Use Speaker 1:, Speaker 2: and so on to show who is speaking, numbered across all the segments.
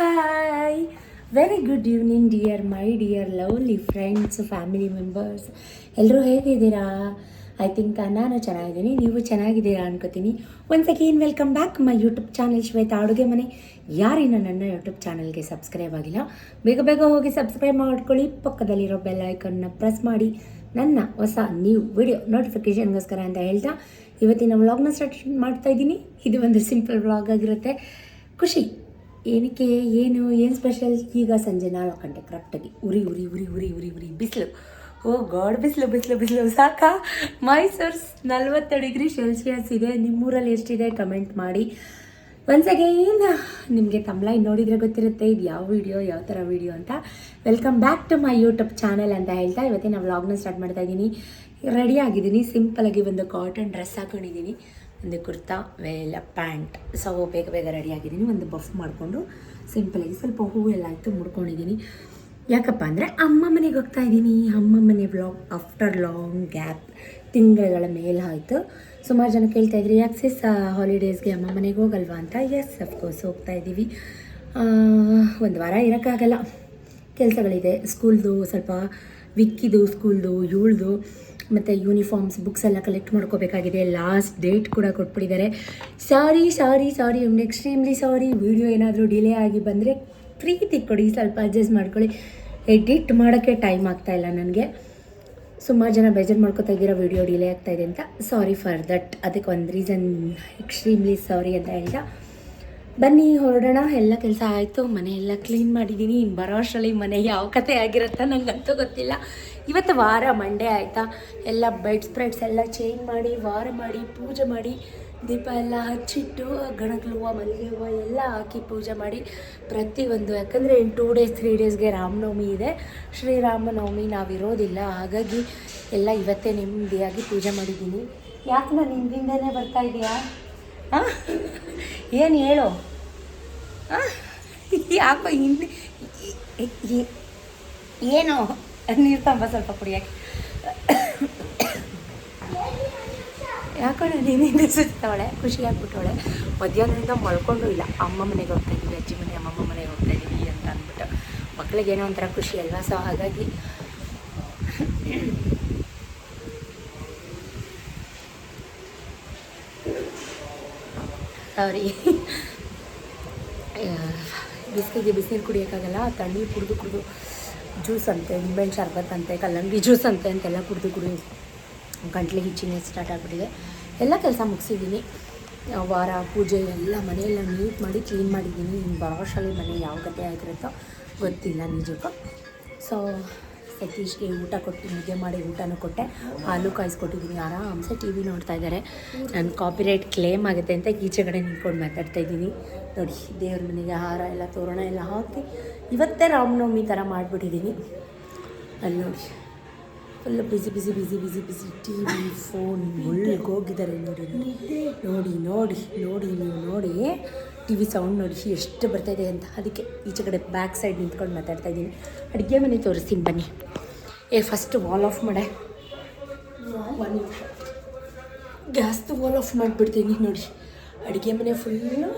Speaker 1: Hi very good evening dear my dear lovely friends family members ಎಲ್ಲರೂ ಹೇಗಿದ್ದೀರಾ? I think ನಾನು ಚೆನ್ನಾಗಿದ್ದೀನಿ, ನೀವು ಚೆನ್ನಾಗಿದ್ದೀರಾ ಅನ್ಕೋತೀನಿ. Once again welcome back my YouTube channel Shweta ಅಡುಗೆ ಮನೆ. ಯಾರಿನ ನನ್ನ ಯೂಟ್ಯೂಬ್ ಚಾನಲ್ಗೆ ಸಬ್ಸ್ಕ್ರೈಬ್ ಆಗಿಲ್ಲ, ಬೇಗ ಬೇಗ ಹೋಗಿ ಸಬ್ಸ್ಕ್ರೈಬ್ ಮಾಡ್ಕೊಳ್ಳಿ. ಪಕ್ಕದಲ್ಲಿರೋ ಬೆಲ್ ಐಕನ್ನ ಪ್ರೆಸ್ ಮಾಡಿ. ನನ್ನ ಹೊಸ ನ್ಯೂ ವಿಡಿಯೋ ನೋಟಿಫಿಕೇಷನ್ಗೋಸ್ಕರ ಅಂತ ಹೇಳ್ತಾ, ಇವತ್ತಿನ ವ್ಲಾಗ್ನ ಸ್ಟಾರ್ಟ್ ಮಾಡ್ತಾ ಇದ್ದೀನಿ. ಇದು ಒಂದು ಸಿಂಪಲ್ ವ್ಲಾಗ್ ಆಗಿರುತ್ತೆ. ಖುಷಿ. ಏನಕ್ಕೆ, ಏನು ಏನು ಸ್ಪೆಷಲ್ ಈಗ ಸಂಜೆ ನಾಲ್ಕು ಗಂಟೆ ಕರೆಕ್ಟಾಗಿ ಉರಿ ಉರಿ ಉರಿ ಉರಿ ಉರಿ ಉರಿ, ಬಿಸಿಲು. ಓ ಗಾಡ್ ಬಿಸಿಲು ಬಿಸಿಲು ಬಿಸಿಲು. ಸಾಕಾ? ಮೈಸೂರ್ಸ್ ನಲ್ವತ್ತು ಡಿಗ್ರಿ ಸೆಲ್ಸಿಯಸ್ ಇದೆ. ನಿಮ್ಮೂರಲ್ಲಿ ಎಷ್ಟಿದೆ ಕಮೆಂಟ್ ಮಾಡಿ. ಒನ್ಸ್ ಅಗೇನ್ ನಿಮಗೆ ತಮ್ಲೈನ್ ನೋಡಿದರೆ ಗೊತ್ತಿರುತ್ತೆ, ಇದು ಯಾವ ವಿಡಿಯೋ ಯಾವ ಥರ ವಿಡಿಯೋ ಅಂತ. Welcome back to my YouTube channel ಅಂತ ಹೇಳ್ತಾ ಇವತ್ತೇ ನಾವು ವ್ಲಾಗ್ನ ಸ್ಟಾರ್ಟ್ ಮಾಡ್ತಾ ಇದ್ದೀನಿ. ರೆಡಿ ಆಗಿದ್ದೀನಿ. ಸಿಂಪಲಾಗಿ ಒಂದು ಕಾಟನ್ ಡ್ರೆಸ್ ಹಾಕೊಂಡಿದ್ದೀನಿ. ಒಂದು ಕುರ್ತಾ ವೇಲ ಪ್ಯಾಂಟ್ ಸೊ ಬೇಗ ಬೇಗ ರೆಡಿ ಆಗಿದ್ದೀನಿ ಒಂದು ಬಫ್ ಮಾಡಿಕೊಂಡು ಸಿಂಪಲಾಗಿ ಸ್ವಲ್ಪ ಹೂವು ಎಲ್ಲ ಆಯಿತು ಮುಡ್ಕೊಂಡಿದ್ದೀನಿ. ಯಾಕಪ್ಪ ಅಂದರೆ ಅಮ್ಮ ಮನೆಗೆ ಹೋಗ್ತಾ ಇದ್ದೀನಿ. ಅಮ್ಮ ಮನೆ ವ್ಲಾಗ್ ಆಫ್ಟರ್ ಲಾಂಗ್ ಗ್ಯಾಪ್ ತಿಂಗಳುಗಳ ಮೇಲೆ ಆಯಿತು. ಸುಮಾರು ಜನ ಕೇಳ್ತಾ ಇದ್ರಿ, ಯಾಕೆ ಸಿಸ್ ಹಾಲಿಡೇಸ್ಗೆ ಅಮ್ಮ ಮನೆಗೆ ಹೋಗಲ್ವಾ ಅಂತ? ಎಸ್ ಅಫ್ಕೋರ್ಸ್ ಹೋಗ್ತಾ ಇದ್ದೀವಿ. ಒಂದು ವಾರ ಇರೋಕ್ಕಾಗಲ್ಲ. ಕೆಲಸಗಳಿದೆ. ಸ್ಕೂಲ್ದು ಸ್ವಲ್ಪ ವಿಕ್ಕಿದು ಸ್ಕೂಲ್ದು ಇವಳ್ದು. ಮತ್ತು ಯೂನಿಫಾರ್ಮ್ಸ್ ಬುಕ್ಸ್ ಎಲ್ಲ ಕಲೆಕ್ಟ್ ಮಾಡ್ಕೋಬೇಕಾಗಿದೆ. ಲಾಸ್ಟ್ ಡೇಟ್ ಕೂಡ ಕೊಟ್ಬಿಟ್ಟಿದ್ದಾರೆ. Sorry sorry sorry extremely sorry video ಏನಾದರೂ ಡಿಲೇ ಆಗಿ ಬಂದರೆ ಪ್ರೀತಿ ಕೊಡಿ, ಸ್ವಲ್ಪ ಅಡ್ಜಸ್ಟ್ ಮಾಡ್ಕೊಳ್ಳಿ. ಎಡಿಟ್ ಮಾಡೋಕ್ಕೆ ಟೈಮ್ ಆಗ್ತಾ ಇಲ್ಲ ನನಗೆ. ಸುಮಾರು ಜನ ಬೇಜಾರು ಮಾಡ್ಕೋತಾ ಇದ್ದೀರಾ ವಿಡಿಯೋ ಡಿಲೇ ಆಗ್ತಾ ಇದೆ ಅಂತ. ಸಾರಿ ಫಾರ್ ದಟ್ ಅದಕ್ಕೆ ಒಂದು ರೀಸನ್ ಎಕ್ಸ್ಟ್ರೀಮ್ಲಿ ಸಾರಿ ಅಂತ ಹೇಳ್ತಾ. ಬನ್ನಿ, ಹೊರಡೋಣ. ಎಲ್ಲ ಕೆಲಸ ಆಯಿತು. ಮನೆ ಎಲ್ಲ ಕ್ಲೀನ್ ಮಾಡಿದ್ದೀನಿ ಇನ್ನು ಬರೋ ಅಷ್ಟರಲ್ಲಿ ಮನೆ ಯಾವ ಕತೆ ಆಗಿರುತ್ತಾ ನನಗಂತೂ ಗೊತ್ತಿಲ್ಲ. ಇವತ್ತು ವಾರ ಮಂಡೇ ಆಯಿತಾ? ಎಲ್ಲ ಬೆಡ್ ಸ್ಪ್ರೆಡ್ಸ್ ಎಲ್ಲ ಚೇಂಜ್ ಮಾಡಿ, ವಾರ ಮಾಡಿ, ಪೂಜೆ ಮಾಡಿ, ದೀಪ ಎಲ್ಲ ಹಚ್ಚಿಟ್ಟು ಗಣಗಲು ಹೂವು ಮಲ್ಲಿಗೆ ಹೂವು ಎಲ್ಲ ಹಾಕಿ ಪೂಜೆ ಮಾಡಿ ಪ್ರತಿಯೊಂದು. ಯಾಕಂದರೆ ಇನ್ನು ಟೂ ಡೇಸ್ ತ್ರೀ ಡೇಸ್ಗೆ ರಾಮನವಮಿ ಇದೆ. ಶ್ರೀರಾಮನವಮಿ ನಾವಿರೋದಿಲ್ಲ. ಹಾಗಾಗಿ ಎಲ್ಲ ಇವತ್ತೇ ನೆಮ್ಮದಿಯಾಗಿ ಪೂಜೆ ಮಾಡಿದ್ದೀನಿ ಯಾಕೆ ನಾನು ಹಿಂದಿಂದನೇ ಬರ್ತಾ ಇದೆಯಾ? ಹಾಂ ಏನು ಹೇಳು? ಯಾಕೋ ಈ- ಏನು ನೀರು ತಂಬ ಸ್ವಲ್ಪ ಕುಡಿಯೋಕ್ಕೆ ಯಾಕೋ? ನೀನು ಹಿಂದೆ ಸುತ್ತವಳೆ ಖುಷಿ ಆಗ್ಬಿಟ್ಟವಳೆ. ಮಧ್ಯಾಹ್ನದಿಂದ ಮಲ್ಕೊಂಡು ಇಲ್ಲ. ಅಮ್ಮ ಮನೆಗೆ ಹೋಗ್ತಾ ಇದ್ದೀವಿ ಅಜ್ಜಿ ಮನೆ, ಅಮ್ಮಮ್ಮ ಮನೆಗೆ ಹೋಗ್ತಾ ಇದ್ದೀವಿ ಅಂತ ಅಂದ್ಬಿಟ್ಟು. ಮಕ್ಳಿಗೆ ಏನೋ ಒಂಥರ ಖುಷಿ ಅಲ್ವಾ? ಸೊ ಹಾಗಾಗಿ ಸಾರಿ ಬಿಸಿಲಿಗೆ ಬಿಸಿನೀರು ಕುಡಿಯೋಕ್ಕಾಗಲ್ಲ, ತಣ್ಣೀರು ಕುಡಿದು ಕುಡಿದು ಜ್ಯೂಸ್ ಅಂತೆ, ನಿಂಬೆಹಣ್ಣು ಶರ್ಬತ್ ಅಂತೆ, ಕಲ್ಲಂಗಡಿ ಜ್ಯೂಸ್ ಅಂತೆ ಅಂತೆಲ್ಲ ಕುಡಿದು ಕುಡಿದು ಗಂಟ್ಲಿಗೆ ಹಿಚ್ಚಿನ ಸ್ಟಾರ್ಟ್ ಆಗಿಬಿಟ್ಟಿದೆ. ಎಲ್ಲ ಕೆಲಸ ಮುಗಿಸಿದ್ದೀನಿ. ವಾರ, ಪೂಜೆ ಎಲ್ಲ ಮನೆಯೆಲ್ಲ ನೀಟ್ ಮಾಡಿ ಕ್ಲೀನ್ ಮಾಡಿದ್ದೀನಿ. ಇನ್ನು ಭಾಷೆಯಲ್ಲಿ ಮನೆ ಯಾವ ಕತೆ ಆಗಿರುತ್ತೋ ಗೊತ್ತಿಲ್ಲ ನಿಜಕ್ಕೂ. ಸೊ ಸತೀಶ್ಗೆ ಊಟ ಕೊಟ್ಟು, ಮುದ್ದೆ ಮಾಡಿ ಊಟನೂ ಕೊಟ್ಟೆ. ಹಾಲು ಕಾಯಿಸ್ಕೊಟ್ಟಿದ್ದೀನಿ. ಆರಾಮ್ಸೆ ಟಿ ವಿ ನೋಡ್ತಾ ಇದ್ದಾರೆ. ನನ್ನ ಕಾಪಿರೈಟ್ ಕ್ಲೇಮ್ ಆಗುತ್ತೆ ಅಂತ ಈಚೆ ಕಡೆ ನಿಂತ್ಕೊಂಡು ಮಾತಾಡ್ತಾ ಇದ್ದೀನಿ. ನೋಡಿ, ದೇವ್ರ ಮನೆಗೆ ಹಾರ ಎಲ್ಲ, ತೋರಣ ಎಲ್ಲ ಹಾಕಿ ಇವತ್ತೇ ರಾಮನವಮಿ ಥರ ಮಾಡಿಬಿಟ್ಟಿದ್ದೀನಿ. ಅಲ್ಲಿ ನೋಡಿ full busy busy busy busy busy TV V ಫೋನ್ ಹೋಗಿದ್ದಾರೆ ನೋಡಿ. ನೋಡಿ ನೋಡಿ ನೋಡಿ ನೀವು ನೋಡಿ. ಟಿ ವಿ ಸೌಂಡ್ ನೋಡಿ ಎಷ್ಟು ಬರ್ತಾಯಿದೆ ಅಂತ. ಅದಕ್ಕೆ ಈಚೆ ಕಡೆ ಬ್ಯಾಕ್ ಸೈಡ್ ನಿಂತ್ಕೊಂಡು ಮಾತಾಡ್ತಾ ಇದ್ದೀನಿ. ಅಡುಗೆ ಮನೆ ತೋರಿಸ್ತೀನಿ ಬನ್ನಿ. ಏ ಫಸ್ಟ್ ವಾಲ್ ಆಫ್ ಮಾಡೆ. ಗ್ಯಾಸ್ದು ವಾಲ್ ಆಫ್ ಮಾಡಿಬಿಡ್ತೀನಿ ನೋಡಿ ಅಡುಗೆ ಮನೆ ಫುಲ್ಲು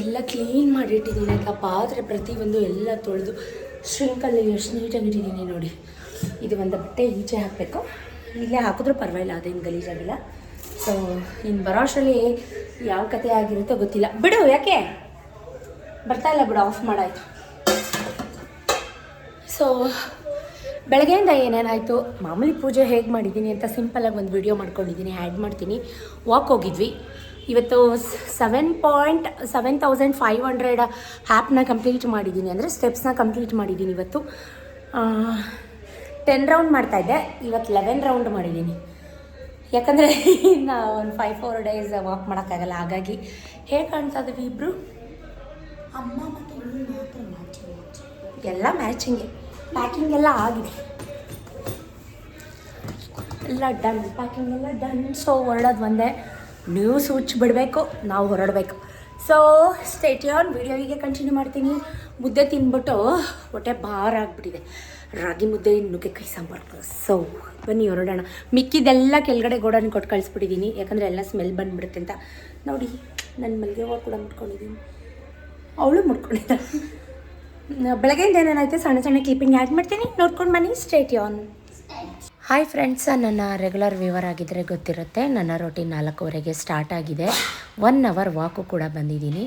Speaker 1: ಎಲ್ಲ ಕ್ಲೀನ್ ಮಾಡಿಟ್ಟಿದ್ದೀನಿ. ಆಯ್ತಾ ಪಾತ್ರೆ ಪ್ರತಿಯೊಂದು ಎಲ್ಲ ತೊಳೆದು ಶ್ರಿಂಕಲ್ಲಿ ಎಷ್ಟು ನೀಟಾಗಿ ಇಟ್ಟಿದ್ದೀನಿ ನೋಡಿ. ಇದು ಒಂದು ಬಟ್ಟೆ ಈಚೆ ಹಾಕಬೇಕು. ಇಲ್ಲೇ ಹಾಕಿದ್ರೂ ಪರವಾಗಿಲ್ಲ, ಅದೇನು ಗಲೀಜಾಗಿಲ್ಲ. ಸೊ ಇನ್ನು ಬರೋ ಅಷ್ಟರಲ್ಲಿ ಯಾವ ಕತೆ ಆಗಿರುತ್ತೋ ಗೊತ್ತಿಲ್ಲ. ಬಿಡು, ಯಾಕೆ? ಬರ್ತಾ ಇಲ್ಲ ಬಿಡು ಆಫ್ ಮಾಡಾಯ್ತು. ಸೊ ಬೆಳಗ್ಗೆಯಿಂದ ಏನೇನಾಯಿತು? ಮಾಮೂಲಿ ಪೂಜೆ ಹೇಗೆ ಮಾಡಿದ್ದೀನಿ ಅಂತ ಸಿಂಪಲಾಗಿ ಒಂದು ವಿಡಿಯೋ ಮಾಡ್ಕೊಂಡಿದ್ದೀನಿ ಆ್ಯಡ್ ಮಾಡ್ತೀನಿ. ವಾಕ್ ಹೋಗಿದ್ವಿ. ಇವತ್ತು seven point seven thousand five hundred ಆ್ಯಪ್ನ ಕಂಪ್ಲೀಟ್ ಮಾಡಿದ್ದೀನಿ ಅಂದರೆ ಸ್ಟೆಪ್ಸ್ನ ಕಂಪ್ಲೀಟ್ ಮಾಡಿದ್ದೀನಿ ಇವತ್ತು. ಟೆನ್ ರೌಂಡ್ ಮಾಡ್ತಾಯಿದ್ದೆ ಇವತ್ತು ಲೆವೆನ್ ರೌಂಡ್ ಮಾಡಿದ್ದೀನಿ ಯಾಕಂದರೆ ಇನ್ನು ಒಂದು ಫೈವ್ ಫೋರ್ ಡೇಸ್ ವಾಕ್ ಮಾಡೋಕ್ಕಾಗಲ್ಲ. ಹಾಗಾಗಿ ಹೇಗೆ ಕಾಣ್ತಾ ಇದ್ದೀವಿ ಇಬ್ಬರು ಅಮ್ಮ ಮತ್ತು ಮಾತ್ರ ಮ್ಯಾಚಿಂಗ್ ಎಲ್ಲ ಮ್ಯಾಚಿಂಗೆ ಪ್ಯಾಕಿಂಗ್ ಎಲ್ಲ ಆಗಿದೆ. ಎಲ್ಲ ಡನ್ ಪ್ಯಾಕಿಂಗ್ ಎಲ್ಲ ಡನ್ ಸೊ ಹೊರಡೋದು ಒಂದೇ. ನೀವು ಸೂಚ್ ಬಿಡಬೇಕು ನಾವು ಹೊರಡಬೇಕು. ಸೊ ಸ್ಟೇಟಿಯಾನ್ ವಿಡಿಯೋ ಹೀಗೆ ಕಂಟಿನ್ಯೂ ಮಾಡ್ತೀನಿ. ಮುದ್ದೆ ತಿನ್ಬಿಟ್ಟು ಹೊಟ್ಟೆ ಭಾರ ಆಗಿಬಿಟ್ಟಿದೆ. ರಾಗಿ ಮುದ್ದೆ ನುಗ್ಗೆಕಾಯಿ ಸಾಂಬಾರು ಸೊ. ಬನ್ನಿ ಹೊರಡೋಣ. ಮಿಕ್ಕಿದೆಲ್ಲ ಕೆಳಗಡೆ ಗೋಡನ್ ಕೊಟ್ಟು ಕಳಿಸ್ಬಿಟ್ಟಿದ್ದೀನಿ ಯಾಕಂದರೆ ಎಲ್ಲ ಸ್ಮೆಲ್ ಬಂದುಬಿಡುತ್ತೆ ಅಂತ. ನೋಡಿ ನನ್ನ ಮಲ್ಲಿಗೆ ಹೂವು ಕೂಡ ಮುಟ್ಕೊಂಡಿದ್ದೀನಿ ಅವಳು ಮುಟ್ಕೊಂಡಿದ್ದಾಳೆ. ಬೆಳಗ್ಗೆಯಿಂದ ಏನೇನಾಯ್ತು? ಸಣ್ಣ ಸಣ್ಣ ಕ್ಲಿಪ್ಪಿಂಗ್ ಆ್ಯಡ್ ಮಾಡ್ತೀನಿ. ನೋಡ್ಕೊಂಡು ಬನ್ನಿ. ಸ್ಟ್ರೇಟ್ ಆನ್ ಹಾಯ್ ಫ್ರೆಂಡ್ಸ್ ನನ್ನ ರೆಗ್ಯುಲರ್ ವ್ಯೂವರ್ ಆಗಿದ್ದರೆ ಗೊತ್ತಿರುತ್ತೆ, ನನ್ನ ರೊಟೀನ್ ನಾಲ್ಕೂವರೆಗೆ ಸ್ಟಾರ್ಟ್ ಆಗಿದೆ. ಒನ್ ಅವರ್ ವಾಕು ಕೂಡ ಬಂದಿದ್ದೀನಿ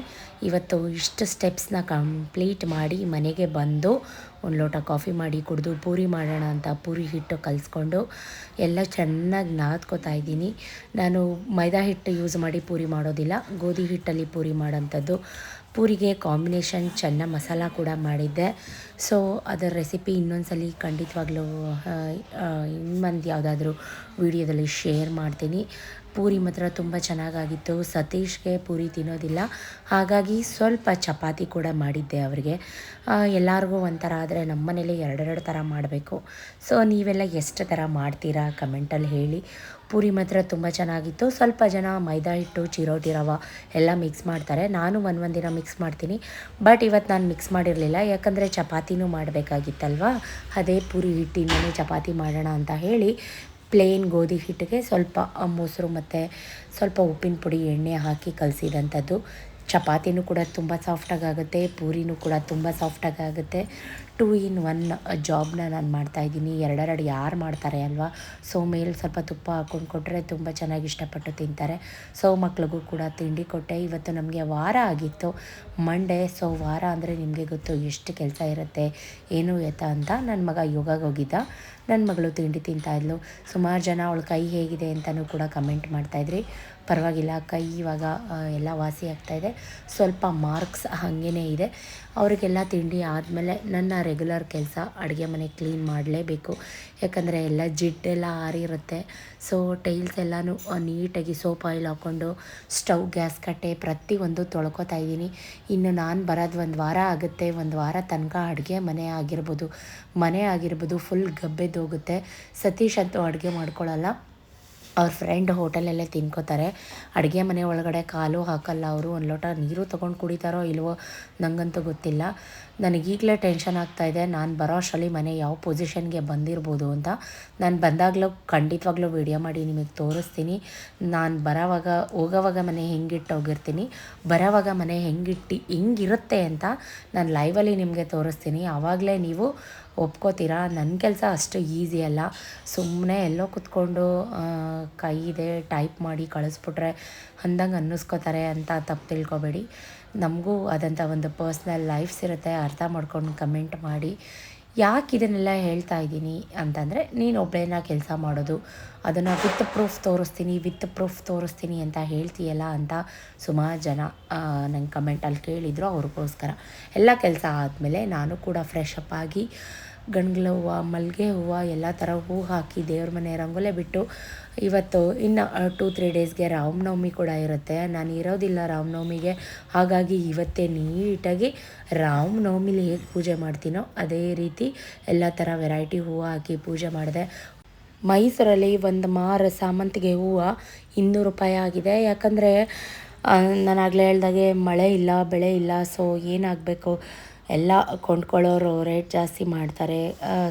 Speaker 1: ಇವತ್ತು ಇಷ್ಟು ಸ್ಟೆಪ್ಸ್ನ ಕಂಪ್ಲೀಟ್ ಮಾಡಿ ಮನೆಗೆ ಬಂದು ಒಂದು ಲೋಟ ಕಾಫಿ ಮಾಡಿ ಕುಡಿದು ಪೂರಿ ಮಾಡೋಣ ಅಂತ ಪೂರಿ ಹಿಟ್ಟು ಕಲಿಸ್ಕೊಂಡು ಎಲ್ಲ ಚೆನ್ನಾಗಿ ನಾದ್ಕೋತಾ ಇದ್ದೀನಿ. ನಾನು ಮೈದಾ ಹಿಟ್ಟು ಯೂಸ್ ಮಾಡಿ ಪೂರಿ ಮಾಡೋದಿಲ್ಲ. ಗೋಧಿ ಹಿಟ್ಟಲ್ಲಿ ಪೂರಿ ಮಾಡೋಂಥದ್ದು. ಪೂರಿಗೆ ಕಾಂಬಿನೇಷನ್ ಚೆನ್ನ ಮಸಾಲ ಕೂಡ ಮಾಡಿದ್ದೆ. ಸೊ ಅದರ ರೆಸಿಪಿ ಇನ್ನೊಂದ್ಸಲಿ ಖಂಡಿತವಾಗ್ಲೂ ಇನ್ನೊಂದು ಯಾವುದಾದ್ರೂ ವಿಡಿಯೋದಲ್ಲಿ ಶೇರ್ ಮಾಡ್ತೀನಿ. ಪೂರಿ ಮಾತ್ರ ತುಂಬ ಚೆನ್ನಾಗಾಗಿತ್ತು. ಸತೀಶ್ಗೆ ಪೂರಿ ತಿನ್ನೋದಿಲ್ಲ. ಹಾಗಾಗಿ ಸ್ವಲ್ಪ ಚಪಾತಿ ಕೂಡ ಮಾಡಿದ್ದೆ ಅವರಿಗೆ. ಎಲ್ಲರಿಗೂ ಒಂಥರ ಆದರೆ ನಮ್ಮ ಮನೇಲಿ ಎರಡೆರಡು ಥರ ಮಾಡಬೇಕು. ಸೊ ನೀವೆಲ್ಲ ಎಷ್ಟು ಥರ ಮಾಡ್ತೀರಾ? ಕಮೆಂಟಲ್ಲಿ ಹೇಳಿ. ಪೂರಿ ಮಾತ್ರ ತುಂಬ ಚೆನ್ನಾಗಿತ್ತು. ಸ್ವಲ್ಪ ಜನ ಮೈದಾ ಹಿಟ್ಟು, ಚಿರೋಟಿ ರವ ಎಲ್ಲ ಮಿಕ್ಸ್ ಮಾಡ್ತಾರೆ. ನಾನು ಒಂದು ಒಂದಿನ ದಿನ ಮಿಕ್ಸ್ ಮಾಡ್ತೀನಿ. ಬಟ್ ಇವತ್ತು ನಾನು ಮಿಕ್ಸ್ ಮಾಡಿರಲಿಲ್ಲ. ಯಾಕಂದರೆ ಚಪಾತಿನೂ ಮಾಡಬೇಕಾಗಿತ್ತಲ್ವ? ಅದೇ ಪೂರಿ ಹಿಟ್ಟಿನೇ ಚಪಾತಿ ಮಾಡೋಣ ಅಂತ ಹೇಳಿ ಪ್ಲೇನ್ ಗೋಧಿ ಹಿಟ್ಟಿಗೆ ಸ್ವಲ್ಪ ಮೊಸರು ಮತ್ತು ಸ್ವಲ್ಪ ಉಪ್ಪಿನ ಪುಡಿ, ಎಣ್ಣೆ ಹಾಕಿ ಕಲಸಿದಂಥದ್ದು. ಚಪಾತಿನೂ ಕೂಡ ತುಂಬ ಸಾಫ್ಟಾಗಿ ಆಗುತ್ತೆ. ಪೂರಿನೂ ಕೂಡ ತುಂಬ ಸಾಫ್ಟಾಗಿ ಆಗುತ್ತೆ. ಟೂ ಇನ್ ಒನ್ ಜಾಬ್ನ ನಾನು ಮಾಡ್ತಾಯಿದ್ದೀನಿ ಎರಡೆರಡು ಯಾರು ಮಾಡ್ತಾರೆ ಅಲ್ವಾ? ಸೊ ಮೇಲೆ ಸ್ವಲ್ಪ ತುಪ್ಪ ಹಾಕ್ಕೊಂಡು ಕೊಟ್ಟರೆ ತುಂಬ ಚೆನ್ನಾಗಿ ಇಷ್ಟಪಟ್ಟು ತಿಂತಾರೆ. ಸೊ ಮಕ್ಳಿಗೂ ಕೂಡ ತಿಂಡಿ ಕೊಟ್ಟೆ. ಇವತ್ತು ನಮಗೆ ವಾರ ಆಗಿತ್ತು. ಮಂಡೇ ಸೊ ವಾರ ಅಂದರೆ ನಿಮಗೆ ಗೊತ್ತು ಎಷ್ಟು ಕೆಲಸ ಇರುತ್ತೆ, ಏನು ಎತ್ತ ಅಂತ. ನನ್ನ ಮಗ ಯೋಗಾಗೆ ಹೋಗಿದ್ದ. ನನ್ನ ಮಗಳು ತಿಂಡಿ ತಿಂತಾಯಿದ್ಲು ಸುಮಾರು ಜನ ಅವಳ ಕೈ ಹೇಗಿದೆ ಅಂತಲೂ ಕೂಡ ಕಮೆಂಟ್ ಮಾಡ್ತಾಯಿದ್ರಿ ಪರವಾಗಿಲ್ಲ, ಕೈ ಇವಾಗ ಎಲ್ಲ ವಾಸಿ ಆಗ್ತಾಯಿದೆ ಸ್ವಲ್ಪ ಮಾರ್ಕ್ಸ್ ಹಾಗೇ ಇದೆ. ಅವರಿಗೆಲ್ಲ ತಿಂಡಿ ಆದಮೇಲೆ ನನ್ನ ರೆಗ್ಯುಲರ್ ಕೆಲಸ ಅಡುಗೆ ಮನೆ ಕ್ಲೀನ್ ಮಾಡಲೇಬೇಕು. ಯಾಕಂದರೆ ಎಲ್ಲ ಜಿಡ್ಡೆಲ್ಲ ಆರಿರುತ್ತೆ. ಸೊ ಟೈಲ್ಸ್ ಎಲ್ಲನೂ ನೀಟಾಗಿ ಸೋಪ್ ಆಯಿಲ್ ಹಾಕ್ಕೊಂಡು ಸ್ಟವ್ ಗ್ಯಾಸ್ ಕಟ್ಟೆ ಪ್ರತಿಯೊಂದು ತೊಳ್ಕೊತಾ ಇದ್ದೀನಿ. ಇನ್ನು ನಾನು ಬರೋದು ಒಂದು ವಾರ ಆಗುತ್ತೆ. ಒಂದು ವಾರ ತನಕ ಅಡುಗೆ ಮನೆ ಆಗಿರ್ಬೋದು. ಮನೆ ಆಗಿರ್ಬೋದು ಫುಲ್ ಗಬ್ಬೆದೋಗುತ್ತೆ ಸತೀಶ್ ಅಂತೂ ಅಡುಗೆ ಮಾಡ್ಕೊಳ್ಳಲ್ಲ ಅವ್ರ ಫ್ರೆಂಡ್ ಹೋಟೆಲಲ್ಲೇ ತಿನ್ಕೋತಾರೆ. ಅಡುಗೆ ಮನೆ ಒಳಗಡೆ ಕಾಲು ಹಾಕಲ್ಲ ಅವರು. ಒಂದು ಲೋಟ ನೀರು ತೊಗೊಂಡು ಕುಡಿತಾರೋ ಇಲ್ವೋ ನನಗಂತೂ ಗೊತ್ತಿಲ್ಲ. ನನಗೀಗಲೇ ಟೆನ್ಷನ್ ಆಗ್ತಾಯಿದೆ ನಾನು ಬರೋ ಅಷ್ಟರಲ್ಲಿ ಮನೆ ಯಾವ ಪೊಸಿಷನ್ಗೆ ಬಂದಿರ್ಬೋದು ಅಂತ. ನಾನು ಬಂದಾಗಲೂ ಖಂಡಿತವಾಗ್ಲೂ ವೀಡಿಯೋ ಮಾಡಿ ನಿಮಗೆ ತೋರಿಸ್ತೀನಿ. ನಾನು ಬರೋವಾಗ, ಹೋಗೋವಾಗ ಮನೆ ಹೆಂಗಿಟ್ಟು ಹೋಗಿರ್ತೀನಿ. ಬರೋವಾಗ ಮನೆ ಹೆಂಗಿಟ್ಟು, ಹೆಂಗಿರುತ್ತೆ ಅಂತ ನಾನು ಲೈವಲ್ಲಿ ನಿಮಗೆ ತೋರಿಸ್ತೀನಿ. ಆವಾಗಲೇ ನೀವು ಒಪ್ಕೋತೀರಾ? ನನ್ನ ಕೆಲಸ ಅಷ್ಟು ಈಸಿ ಅಲ್ಲ. ಸುಮ್ಮನೆ ಎಲ್ಲೋ ಕುತ್ಕೊಂಡು ಕೈ ಇದೆ ಟೈಪ್ ಮಾಡಿ ಕಳಿಸ್ಬಿಟ್ರೆ ಅಂದಂಗೆ ಅನ್ನಿಸ್ಕೋತಾರೆ ಅಂತ ತಪ್ಪು ತಿಳ್ಕೊಬೇಡಿ. ನಮಗೂ ಆದಂಥ ಒಂದು ಪರ್ಸ್ನಲ್ ಲೈಫ್ಸ್ ಇರುತ್ತೆ, ಅರ್ಥ ಮಾಡ್ಕೊಂಡು ಕಮೆಂಟ್ ಮಾಡಿ. ಯಾಕೆ ಇದನ್ನೆಲ್ಲ ಹೇಳ್ತಾ ಇದ್ದೀನಿ ಅಂತಂದರೆ, ನೀನು ಒಬ್ಬಳೇನ ಕೆಲಸ ಮಾಡೋದು, ಅದನ್ನು ವಿತ್ ಪ್ರೂಫ್ ತೋರಿಸ್ತೀನಿ, ವಿತ್ ಪ್ರೂಫ್ ತೋರಿಸ್ತೀನಿ ಅಂತ ಹೇಳ್ತೀಯಲ್ಲ ಅಂತ ಸುಮಾರು ಜನ ನಂಗೆ ಕಮೆಂಟಲ್ಲಿ ಕೇಳಿದರು ಅವ್ರಿಗೋಸ್ಕರ. ಎಲ್ಲ ಕೆಲಸ ಆದಮೇಲೆ ನಾನು ಕೂಡ ಫ್ರೆಶ್ ಅಪ್ ಆಗಿ ಗಂಡ್ಲ ಹೂವು ಮಲ್ಲಿಗೆ ಹೂವು, ಎಲ್ಲ ಥರ ಹೂ ಹಾಕಿ ದೇವ್ರ ಮನೆ ರಂಗೋಲೆ ಬಿಟ್ಟು ಇವತ್ತು ಇನ್ನು ಟೂ ತ್ರೀ ಡೇಸ್ಗೆ ರಾಮನವಮಿ ಕೂಡ ಇರುತ್ತೆ. ನಾನು ಇರೋದಿಲ್ಲ ರಾಮನವಮಿಗೆ ಹಾಗಾಗಿ ಇವತ್ತೇ ನೀಟಾಗಿ ರಾಮನವಮಿಲಿ ಹೇಗೆ ಪೂಜೆ ಮಾಡ್ತೀನೋ ಅದೇ ರೀತಿ ಎಲ್ಲ ಥರ ವೆರೈಟಿ ಹೂವು ಹಾಕಿ ಪೂಜೆ ಮಾಡಿದೆ. ಮೈಸೂರಲ್ಲಿ ಒಂದು ಮಾರು ಸಾಮಂತಿಗೆ ಹೂವು ಇನ್ನೂರು ರೂಪಾಯಿ ಆಗಿದೆ. ಯಾಕಂದರೆ ನಾನು ಆಗಲೇ ಹೇಳ್ದಾಗೆ ಮಳೆ ಇಲ್ಲ, ಬೆಳೆ ಇಲ್ಲ ಸೊ ಏನಾಗಬೇಕು ಎಲ್ಲ ಕೊಂಡ್ಕೊಳ್ಳೋರು ರೇಟ್ ಜಾಸ್ತಿ ಮಾಡ್ತಾರೆ.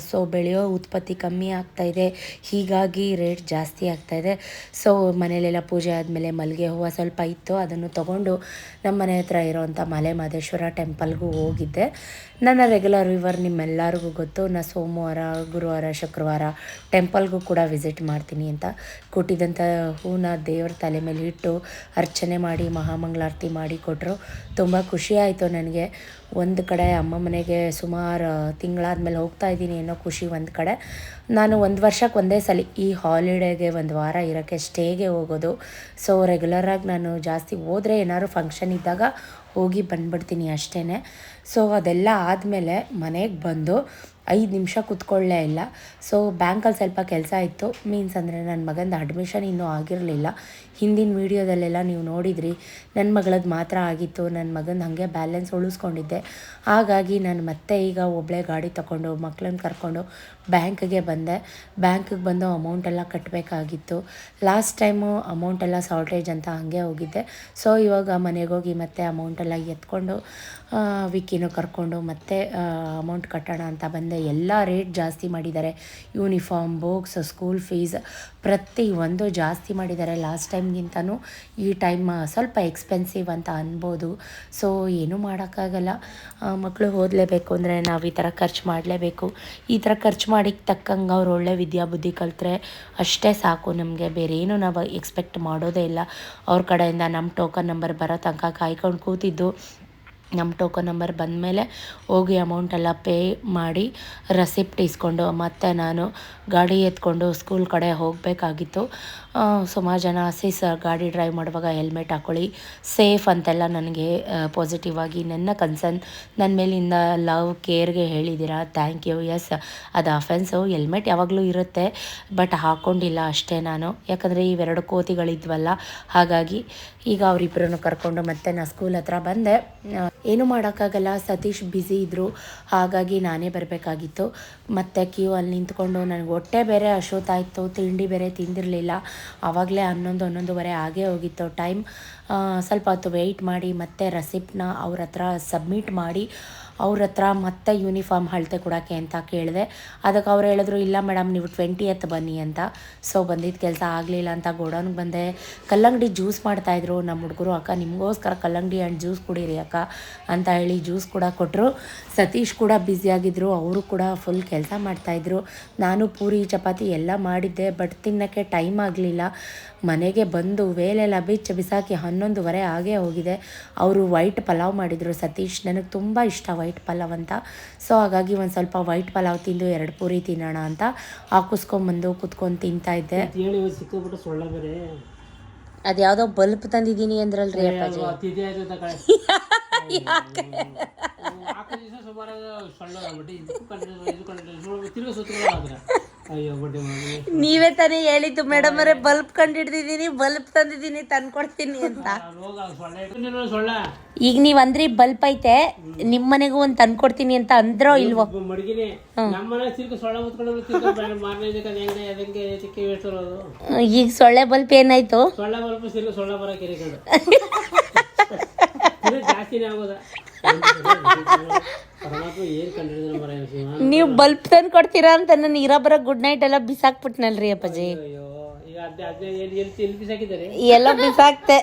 Speaker 1: ಸೊ ಬೆಳೆಯೋ ಉತ್ಪತ್ತಿ ಕಮ್ಮಿ ಆಗ್ತಾಯಿದೆ ಹೀಗಾಗಿ ರೇಟ್ ಜಾಸ್ತಿ ಆಗ್ತಾಯಿದೆ ಸೊ ಮನೇಲೆಲ್ಲ ಪೂಜೆ ಆದಮೇಲೆ ಮಲ್ಲಿಗೆ ಹೂವು ಸ್ವಲ್ಪ ಇತ್ತು. ಅದನ್ನು ತೊಗೊಂಡು ನಮ್ಮ ಮನೆ ಹತ್ರ ಇರೋವಂಥ ಮಲೆ ಮಹದೇಶ್ವರ ಟೆಂಪಲ್ಗೂ ಹೋಗಿದ್ದೆ. ನನ್ನ ರೆಗ್ಯುಲರ್ ವಿವರ್ ನಿಮ್ಮೆಲ್ಲರಿಗೂ ಗೊತ್ತು. ನಾನು ಸೋಮವಾರ, ಗುರುವಾರ, ಶುಕ್ರವಾರ ಟೆಂಪಲ್ಗೂ ಕೂಡ ವಿಸಿಟ್ ಮಾಡ್ತೀನಿ ಅಂತ ಕೊಟ್ಟಿದ್ದಂಥ ಹೂನ ದೇವ್ರ ತಲೆ ಮೇಲೆ ಇಟ್ಟು ಅರ್ಚನೆ ಮಾಡಿ, ಮಹಾಮಂಗಳಾರತಿ ಮಾಡಿ ಕೊಟ್ಟರು ತುಂಬ ಖುಷಿ ಆಯಿತು ನನಗೆ. ಒಂದು ಕಡೆ ಅಮ್ಮ ಮನೆಗೆ ಸುಮಾರು ತಿಂಗಳಾದ್ಮೇಲೆ ಹೋಗ್ತಾ ಇದ್ದೀನಿ ಅನ್ನೋ ಖುಷಿ ಒಂದು ಕಡೆ. ನಾನು ಒಂದು ವರ್ಷಕ್ಕೆ ಒಂದೇ ಸಲ ಈ ಹಾಲಿಡೇಗೆ ಒಂದು ವಾರ ಇರೋಕ್ಕೆ ಸ್ಟೇಗೆ ಹೋಗೋದು. ಸೊ ರೆಗ್ಯುಲರಾಗಿ ನಾನು ಜಾಸ್ತಿ ಹೋದರೆ ಏನಾದ್ರು ಫಂಕ್ಷನ್ ಇದ್ದಾಗ ಹೋಗಿ ಬಂದ್ಬಿಡ್ತೀನಿ ಅಷ್ಟೇ ಸೊ ಅದೆಲ್ಲ ಆದಮೇಲೆ ಮನೆಗೆ ಬಂದು ಐದು ನಿಮಿಷ ಕೂತ್ಕೊಳ್ಳೇ ಇಲ್ಲ. ಸೊ ಬ್ಯಾಂಕಲ್ಲಿ ಸ್ವಲ್ಪ ಕೆಲಸ ಇತ್ತು. ಮೀನ್ಸ್ ಅಂದರೆ ನನ್ನ ಮಗಂದು ಅಡ್ಮಿಷನ್ ಇನ್ನೂ ಆಗಿರಲಿಲ್ಲ. ಹಿಂದಿನ ವೀಡಿಯೋದಲ್ಲೆಲ್ಲ ನೀವು ನೋಡಿದ್ರಿ ನನ್ನ ಮಗಳದ್ದು ಮಾತ್ರ ಆಗಿತ್ತು. ನನ್ನ ಮಗನ ಹಾಗೆ ಬ್ಯಾಲೆನ್ಸ್ ಉಳಿಸ್ಕೊಂಡಿದ್ದೆ. ಹಾಗಾಗಿ ನಾನು ಮತ್ತೆ ಈಗ ಒಬ್ಬಳೇ ಗಾಡಿ ತಗೊಂಡು ಮಕ್ಕಳನ್ನ ಕರ್ಕೊಂಡು ಬ್ಯಾಂಕ್ಗೆ ಬಂದೆ. ಬ್ಯಾಂಕಿಗೆ ಬಂದು ಅಮೌಂಟೆಲ್ಲ ಕಟ್ಟಬೇಕಾಗಿತ್ತು ಲಾಸ್ಟ್ ಟೈಮು ಅಮೌಂಟೆಲ್ಲ ಶಾರ್ಟೇಜ್ ಅಂತ ಹಾಗೆ ಹೋಗಿದ್ದೆ. ಸೊ ಇವಾಗ ಮನೆಗೆ ಹೋಗಿ ಮತ್ತೆ ಅಮೌಂಟೆಲ್ಲ ಎತ್ಕೊಂಡು ವಿಕ್ಕಿನೂ ಕರ್ಕೊಂಡು ಮತ್ತೆ ಅಮೌಂಟ್ ಕಟ್ಟೋಣ ಅಂತ ಬಂದೆ. ಎಲ್ಲ ರೇಟ್ ಜಾಸ್ತಿ ಮಾಡಿದ್ದಾರೆ. ಯೂನಿಫಾರ್ಮ್ ಬುಕ್ಸ್ ಸ್ಕೂಲ್ ಫೀಸ್ ಪ್ರತಿ ಒಂದು ಜಾಸ್ತಿ ಮಾಡಿದ್ದಾರೆ. ಲಾಸ್ಟ್ ಟೈಮ್ಗಿಂತನೂ ಈ ಟೈಮ್ ಸ್ವಲ್ಪ ಎಕ್ಸ್ಪೆನ್ಸಿವ್ ಅಂತ ಅನ್ಬೋದು. ಸೊ ಏನೂ ಮಾಡೋಕ್ಕಾಗಲ್ಲ. ಮಕ್ಕಳು ಓದಲೇಬೇಕು ಅಂದರೆ ನಾವು ಈ ಥರ ಖರ್ಚು ಮಾಡಲೇಬೇಕು. ಈ ಥರ ಖರ್ಚು ಮಾಡಿಕ್ಕೆ ತಕ್ಕಂಗೆ ಅವ್ರು ಒಳ್ಳೆ ವಿದ್ಯಾಬುದ್ಧಿ ಕಲಿತ್ರೆ ಅಷ್ಟೇ ಸಾಕು. ನಮಗೆ ಬೇರೆ ಏನು ನಾವು ಎಕ್ಸ್ಪೆಕ್ಟ್ ಮಾಡೋದೇ ಇಲ್ಲ. ಅವ್ರ ಕಡೆಯಿಂದ ನಮ್ಮ ಟೋಕನ್ ನಂಬರ್ ಬರೋ ತನಕ ಕಾಯ್ಕೊಂಡು ಕೂತಿದ್ದು. ನಮ್ಮ ಟೋಕನ್ ನಂಬರ್ ಬಂದಮೇಲೆ ಹೋಗಿ ಅಮೌಂಟ್ ಎಲ್ಲ ಪೇ ಮಾಡಿ ರೆಸಿಪ್ಟ್ ಇಸ್ಕೊಂಡು ಮತ್ತೆ ನಾನು ಗಾಡಿ ಎತ್ಕೊಂಡು ಸ್ಕೂಲ್ ಕಡೆ ಹೋಗಬೇಕಾಗಿತ್ತು. ಸುಮಾರು ಜನ ಸಿಸ್ ಗಾಡಿ ಡ್ರೈವ್ ಮಾಡುವಾಗ ಹೆಲ್ಮೆಟ್ ಹಾಕ್ಕೊಳ್ಳಿ ಸೇಫ್ ಅಂತೆಲ್ಲ ನನಗೆ ಪಾಸಿಟಿವ್ ಆಗಿ ನನ್ನ ಕನ್ಸರ್ನ್ ನನ್ನ ಮೇಲಿಂದ ಲವ್ ಕೇರ್ಗೆ ಹೇಳಿದ್ದೀರಾ ಥ್ಯಾಂಕ್ ಯು ಎಸ್ ಅದು ಅಫೆನ್ಸು ಹೆಲ್ಮೆಟ್ ಯಾವಾಗಲೂ ಇರುತ್ತೆ ಬಟ್ ಹಾಕ್ಕೊಂಡಿಲ್ಲ ಅಷ್ಟೇ ನಾನು. ಯಾಕಂದರೆ ಇವೆರಡು ಕೋತಿಗಳಿದ್ವಲ್ಲ, ಹಾಗಾಗಿ ಈಗ ಅವರಿಬ್ಬರನ್ನು ಕರ್ಕೊಂಡು ಮತ್ತೆ ನಾನು ಸ್ಕೂಲ್ ಹತ್ರ ಬಂದೆ. ಏನು ಮಾಡೋಕ್ಕಾಗಲ್ಲ. ಸತೀಶ್ ಬ್ಯುಸಿ ಇದ್ದರು ಹಾಗಾಗಿ ನಾನೇ ಬರಬೇಕಾಗಿತ್ತು. ಮತ್ತು ಕ್ಯೂ ಅಲ್ಲಿ ನಿಂತ್ಕೊಂಡು ನನಗೆ ಹೊಟ್ಟೆ ಬೇರೆ ಅಶೋತಾಯಿತು ತಿಂಡಿ ಬೇರೆ ತಿಂದಿರಲಿಲ್ಲ. ಆವಾಗಲೇ ಹನ್ನೊಂದು, ಹನ್ನೊಂದುವರೆ ಆಗೇ ಹೋಗಿತ್ತು. ಟೈಮ್ ಸ್ವಲ್ಪ ಹೊತ್ತು ವೆಯ್ಟ್ ಮಾಡಿ ಮತ್ತೆ ರೆಸಿಪ್ಟನ್ನ ಅವ್ರ ಹತ್ರ ಸಬ್ಮಿಟ್ ಮಾಡಿ ಅವ್ರ ಹತ್ರ ಮತ್ತೆ ಯೂನಿಫಾರ್ಮ್ ಅಳತೆ ಕೊಡೋಕ್ಕೆ ಅಂತ ಕೇಳಿದೆ. ಅದಕ್ಕೆ ಅವ್ರು ಹೇಳಿದ್ರು, ಇಲ್ಲ ಮೇಡಮ್ ನೀವು ಟ್ವೆಂಟಿ ಎತ್ ಬನ್ನಿ ಅಂತ. ಸೊ ಬಂದಿದ್ದ ಕೆಲಸ ಆಗಲಿಲ್ಲ ಅಂತ ಗೋಡೌನ್ಗೆ ಬಂದೆ. ಕಲ್ಲಂಗಡಿ ಜ್ಯೂಸ್ ಮಾಡ್ತಾಯಿದ್ರು ನಮ್ಮ ಹುಡುಗರು. ಅಕ್ಕ, ನಿಮಗೋಸ್ಕರ ಕಲ್ಲಂಗಡಿ ಆ್ಯಂಡ್ ಜ್ಯೂಸ್ ಕುಡೀರಿ ಅಕ್ಕ, ಅಂತ ಹೇಳಿ ಜ್ಯೂಸ್ ಕೂಡ ಕೊಟ್ಟರು ಸತೀಶ್ ಕೂಡ ಬ್ಯುಸಿಯಾಗಿದ್ದರು ಅವರು ಕೂಡ ಫುಲ್ ಕೆಲಸ ಮಾಡ್ತಾಯಿದ್ರು ನಾನು ಪೂರಿ, ಚಪಾತಿ ಎಲ್ಲ ಮಾಡಿದ್ದೆ ಬಟ್ ತಿನ್ನೋಕ್ಕೆ ಟೈಮ್ ಆಗಲಿಲ್ಲ. ಮನೆಗೆ ಬಂದು ವೇಲೆಲ್ಲ ಬಿಚ್ಚ ಬಿಸಾಕಿ ಹನ್ನೊಂದುವರೆ ಆಗೇ ಹೋಗಿದೆ. ಅವರು ವೈಟ್ ಪಲಾವ್ ಮಾಡಿದರು ಸತೀಶ್. ನನಗೆ ತುಂಬ ಇಷ್ಟ ವೈಟ್ ಪಲಾವ್ ಅಂತ. ಸೊ ಹಾಗಾಗಿ ಒಂದು ಸ್ವಲ್ಪ ವೈಟ್ ಪಲಾವ್ ತಿಂದು ಎರಡು ಪೂರಿ ತಿನ್ನೋಣ ಅಂತ ಹಾಕಿಸ್ಕೊಂಬಂದು ಕುತ್ಕೊಂಡು ತಿಂತಾ ಇದ್ದೆ. ಅದು ಯಾವುದೋ ಬಲ್ಪ್ ತಂದಿದ್ದೀನಿ ಅಂದ್ರಲ್ರಿ ಅಪ್ಪಾಜಿ.
Speaker 2: ತಿಥಿ
Speaker 1: ನೀವೇ ತಾನೇ ಹೇಳಿದ್ದು ಮೇಡಮ್ ಅವರೇ ಬಲ್ಬ್ ಕಂಡಿಡ್ದಿದ್ದೀನಿ ಬಲ್ಬ್ ತಂದಿದ್ದೀನಿ ತಂದ್ಕೊಡ್ತೀನಿ ಅಂತ. ಈಗ ನೀವ್ ಅಂದ್ರಿ ಬಲ್ಪ್ ಐತೆ ನಿಮ್ಮ ಮನೆಗೂ ಒಂದು ತಂದ್ಕೊಡ್ತೀನಿ ಅಂತ ಅಂದ್ರೋ ಇಲ್ವೋ?
Speaker 2: ಈಗ ಸೊಳ್ಳೆ ನಮ್ಮ ಮನೆ ಸೊಳ್ಳೆ ಹೇಳ್ತಿರೋದು
Speaker 1: ಈಗ ಸೊಳ್ಳೆ ಬಲ್ಪ್ ಏನಾಯ್ತು? ನೀವು ಬಲ್ಪ್ ತಂದು ಕೊಡ್ತೀರಾ ಅಂತ ನನ್ನ ಇರೋ ಬರೋ ಗುಡ್ ನೈಟ್ ಎಲ್ಲ ಬಿಸಾಕ್ಬಿಟ್ನಲ್ರಿ ಅಪ್ಪಾಜಿ.
Speaker 2: ಎಲ್ಲಿ
Speaker 1: ಬಿಸಾಕ್ತೆ.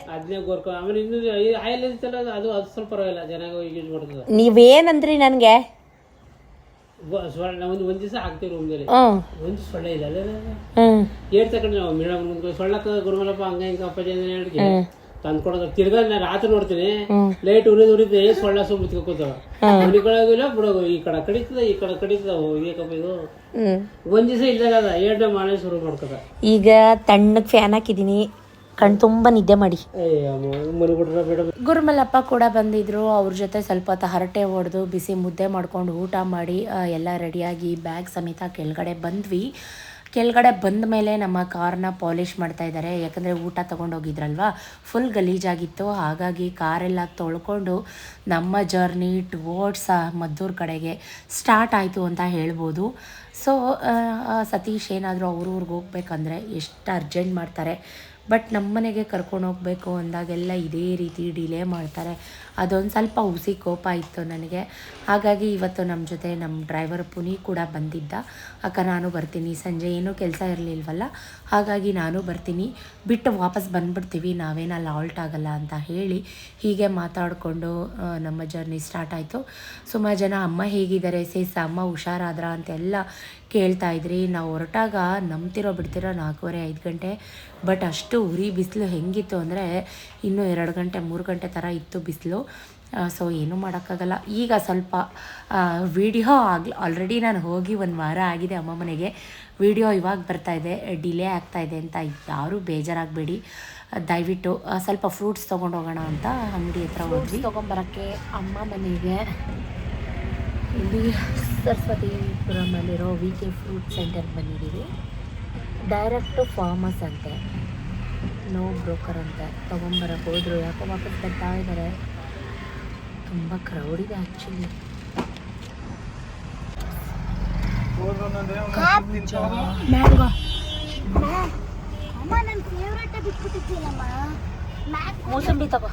Speaker 1: ನೀವೇನಂದ್ರಿ ನನಗೆ?
Speaker 2: ಒಂದು ಒಂದು ದಿವಸ ಹಾಕ್ತೀವಿ ರೂಮ್ದಲ್ಲಿ ಒಂದು ಸೊಳ್ಳೆ ಇಲ್ಲ ನಾವು ಮೇಡಮ್ ಗುರುಮಲಪ್ಪ ಹಂಗ ಹಿಂಗ ಅಪ್ಪಾಜಿ ಅಂದ್ರೆ ಹೇಳಿಕೆ ತಂದ್ಕೊಡೋದು. ತಿರ್ಗಾ ನಾ ರಾತ್ರಿ ನೋಡ್ತೀನಿ ಲೈಟ್ ಉರಿದು ಉರಿದು ಸೊಳ್ಳೆ ಸುಮ್ಮ ಕೂತಾವ. ಮನಿಗಳಾಗಿಲ್ಲ ಬಿಡೋದು ಈ ಕಡೆ ಕಡಿತದ ಈ ಕಡೆ ಕಡಿತದ ಏಕಪ್ಪ ಇದು ಒಂದ್ ದಿವಸ ಇಲ್ದಾಗ ಅದ ಎರಡನೇ ಮಾಡೇ ಶುರು ಮಾಡ್ತದ.
Speaker 1: ಈಗ ತಣ್ಣಗೆ ಫ್ಯಾನ್ ಹಾಕಿದೀನಿ ಕಣ್ ತುಂಬಾ ನಿದ್ದೆ ಮಾಡಿ. ಗುರುಮಲ್ಲಪ್ಪ ಕೂಡ ಬಂದಿದ್ರು ಅವ್ರ ಜೊತೆ ಸ್ವಲ್ಪ ಹೊತ್ತು ಹರಟೆ ಹೊಡೆದು ಬಿಸಿ ಮುದ್ದೆ ಮಾಡ್ಕೊಂಡು ಊಟ ಮಾಡಿ ಎಲ್ಲ ರೆಡಿಯಾಗಿ ಬ್ಯಾಗ್ ಸಮೇತ ಕೆಳಗಡೆ ಬಂದ್ವಿ. ಕೆಳಗಡೆ ಬಂದ ಮೇಲೆ ನಮ್ಮ ಕಾರ್ನ ಪಾಲಿಷ್ ಮಾಡ್ತಾ ಇದ್ದಾರೆ. ಯಾಕಂದರೆ ಊಟ ತೊಗೊಂಡೋಗಿದ್ರಲ್ವ? ಫುಲ್ ಗಲೀಜಾಗಿತ್ತು. ಹಾಗಾಗಿ ಕಾರೆಲ್ಲ ತೊಳ್ಕೊಂಡು ನಮ್ಮ ಜರ್ನಿ ಟುವರ್ಡ್ಸ್ ಮದ್ದೂರು ಕಡೆಗೆ ಸ್ಟಾರ್ಟ್ ಆಯಿತು ಅಂತ ಹೇಳ್ಬೋದು. ಸೊ ಸತೀಶ್ ಏನಾದರೂ ಅವ್ರ ಊರಿಗೆ ಹೋಗ್ಬೇಕಂದ್ರೆ ಎಷ್ಟು ಅರ್ಜೆಂಟ್ ಮಾಡ್ತಾರೆ. ಬಟ್ ನಮ್ಮನೆಗೆ ಕರ್ಕೊಂಡು ಹೋಗಬೇಕು ಅಂದಾಗೆಲ್ಲ ಇದೇ ರೀತಿ ಡಿಲೇ ಮಾಡ್ತಾರೆ. ಅದೊಂದು ಸ್ವಲ್ಪ ಹುಸಿ ಕೋಪ ಇತ್ತು ನನಗೆ. ಹಾಗಾಗಿ ಇವತ್ತು ನಮ್ಮ ಜೊತೆ ನಮ್ಮ ಡ್ರೈವರ್ ಪುನಿ ಕೂಡ ಬಂದಿದ್ದ. ಅಕ್ಕ, ನಾನು ಬರ್ತೀನಿ. ಸಂಜೆ ಏನೂ ಕೆಲಸ ಇರಲಿಲ್ವಲ್ಲ? ಹಾಗಾಗಿ ನಾನು ಬರ್ತೀನಿ. ಬಿಟ್ಟು ವಾಪಸ್ ಬಂದ್ಬಿಡ್ತೀವಿ. ನಾವೇನಲ್ಲಿ ಆಲ್ಟ್ ಆಗಲ್ಲ ಅಂತ ಹೇಳಿ ಹೀಗೆ ಮಾತಾಡಿಕೊಂಡು ನಮ್ಮ ಜರ್ನಿ ಸ್ಟಾರ್ಟ್ ಆಯಿತು. ಸುಮಾರು ಜನ, ಅಮ್ಮ ಹೇಗಿದ್ದಾರೆ? ಸೇಸ ಅಮ್ಮ ಹುಷಾರಾದ್ರ? ಅಂತೆಲ್ಲ ಕೇಳ್ತಾ ಇದ್ರಿ. ನಾವು ಹೊರಟಾಗ ನಂಬ್ತಿರೋ ಬಿಡ್ತಿರೋ ನಾಲ್ಕೂವರೆ, ಐದು ಗಂಟೆ. ಬಟ್ ಅಷ್ಟು ಉರಿ ಬಿಸಿಲು ಹೆಂಗಿತ್ತು ಅಂದರೆ ಇನ್ನೂ ಎರಡು ಗಂಟೆ, ಮೂರು ಗಂಟೆ ಥರ ಇತ್ತು ಬಿಸಿಲು. ಸೊ ಏನೂ ಮಾಡೋಕ್ಕಾಗಲ್ಲ. ಈಗ ಸ್ವಲ್ಪ ವಿಡಿಯೋ ಆಗಲಿ ಆಲ್ರೆಡಿ ನಾನು ಹೋಗಿ ಒಂದು ವಾರ ಆಗಿದೆ ಅಮ್ಮ ಮನೆಗೆ. ವಿಡಿಯೋ ಇವಾಗ ಬರ್ತಾಯಿದೆ ಡಿಲೇ ಆಗ್ತಾಯಿದೆ ಇದೆ ಅಂತ ಯಾರೂ ಬೇಜಾರಾಗಬೇಡಿ. ದಯವಿಟ್ಟು ಸ್ವಲ್ಪ ಫ್ರೂಟ್ಸ್ ತೊಗೊಂಡು ಹೋಗೋಣ ಅಂತ ಅಂಗಡಿ ಹತ್ರ ಹೋದ್ವಿ. ತೊಗೊಂಬರೋಕ್ಕೆ ಅಮ್ಮ ಮನೆಗೆ ಇಲ್ಲಿ ಸರಸ್ವತಿಪುರಮಲ್ಲಿರೋ ವಿ ಕೆ ಫ್ರೂಟ್ ಸೆಂಟರ್ ಬಂದಿದ್ದೀವಿ. ಡೈರೆಕ್ಟು ಫಾರ್ಮಸ್ ಅಂತೆ. ನೋ ಬ್ರೋಕರ್ ಅಂತೆ. ತೊಗೊಂಬರಕ್ಕೆ ಹೋದರು. ಯಾಕೋ ವಾಪಸ್ ಬರ್ತಾ ಇದ್ದಾರೆ. ತುಂಬ ಕ್ರೌಡ್ ಇದೆ ಆ್ಯಕ್ಚುಲಿ ಮೋಸಂಬಿ ತಗೋ.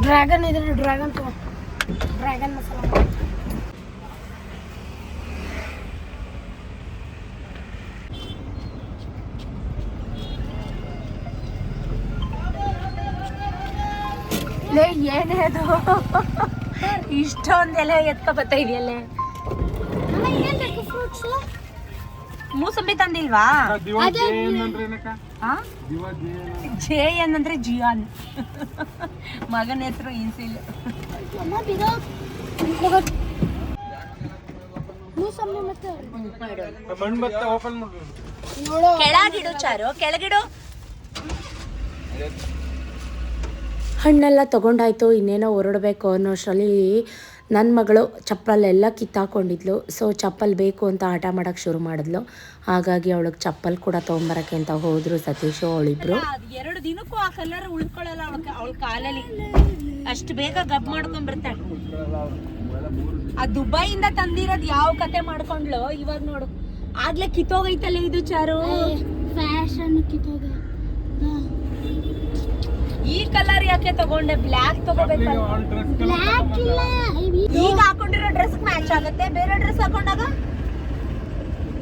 Speaker 3: ಡ್ರ್ಯಾಗನ್ ಇದ್ರೆ ಡ್ರ್ಯಾಗನ್ ತಗೋ. ಡ್ರ್ಯಾಗನ್ ಮಸಾಲ
Speaker 1: ಲೇ ಏನೇ ಅದು? ಇಷ್ಟೊಂದು ಎಲೆ ಎತ್ಕೊ ಬರ್ತಾ ಇದೆಯಲ್ಲೇ ಮೂಸಂಬಿ ತಂದಿಲ್ವಾ? ಆ? ಜೆ ಅಂದ್ರೆ ಜಿಯಾನ್. ಮಗನ ಹೆಸರು ಇನ್ಸಿಲ್. ಕೆಳಗಿಡು ಚಾರು ಕೆಳಗಿಡು. ಹಣ್ಣೆಲ್ಲ ತೊಗೊಂಡಾಯ್ತು ಇನ್ನೇನೋ ಹೊರಡಬೇಕು ಅನ್ನೋಷ್ಟರಲ್ಲಿ ನನ್ನ ಮಗಳು ಚಪ್ಪಲೆಲ್ಲ ಕಿತ್ತಾಕೊಂಡಿದ್ಲು. ಸೊ ಚಪ್ಪಲ್ ಬೇಕು ಅಂತ ಆಟ ಮಾಡೋಕ್ಕೆ ಶುರು ಮಾಡಿದ್ಲು. ಹಾಗಾಗಿ ಅವಳಿಗೆ ಚಪ್ಪಲ್ ಕೂಡ ತೊಗೊಂಬರಕ್ಕೆ ಅಂತ ಹೋದ್ರು ಸತೀಶು ಅವಳಿಬ್ರು. ಎರಡು ದಿನಕ್ಕೂ ಆ ಕಲರ್ ಉಳ್ಕೊಳ್ಳಲ್ಲ ಅವಳ ಅವಳ ಕಾಲಲ್ಲಿ. ಅಷ್ಟು ಬೇಗ ಗಬ್ ಮಾಡ್ಕೊಂಡ್ಬಿಡ್ತಾಳೆ. ಆ ದುಬೈಯಿಂದ ತಂದಿರೋದು ಯಾವ ಕತೆ ಮಾಡ್ಕೊಂಡ್ಲು ಇವಾಗ ನೋಡು. ಆಗ್ಲೇ ಕಿತ್ತೋಗೈತಲ್ಲ ಇದು ಚಾರು?
Speaker 3: ಫ್ಯಾಷನ್ ಕಿತ್ತೋಗ.
Speaker 1: ಈ ಕಲರ್ ಯಾಕೆ ತಗೊಂಡೆ? ಬ್ಲ್ಯಾಕ್ ತಗೋಬೇಕಲ್ಲ
Speaker 3: ಬ್ಲ್ಯಾಕ್ ಇಲ್ಲ
Speaker 1: ಈಗ ಹಾಕೊಂಡಿರೋ ಡ್ರೆಸ್ ಮ್ಯಾಚ್ ಆಗುತ್ತೆ. ಬೇರೆ ಡ್ರೆಸ್ ಹಾಕೊಂಡಾಗ?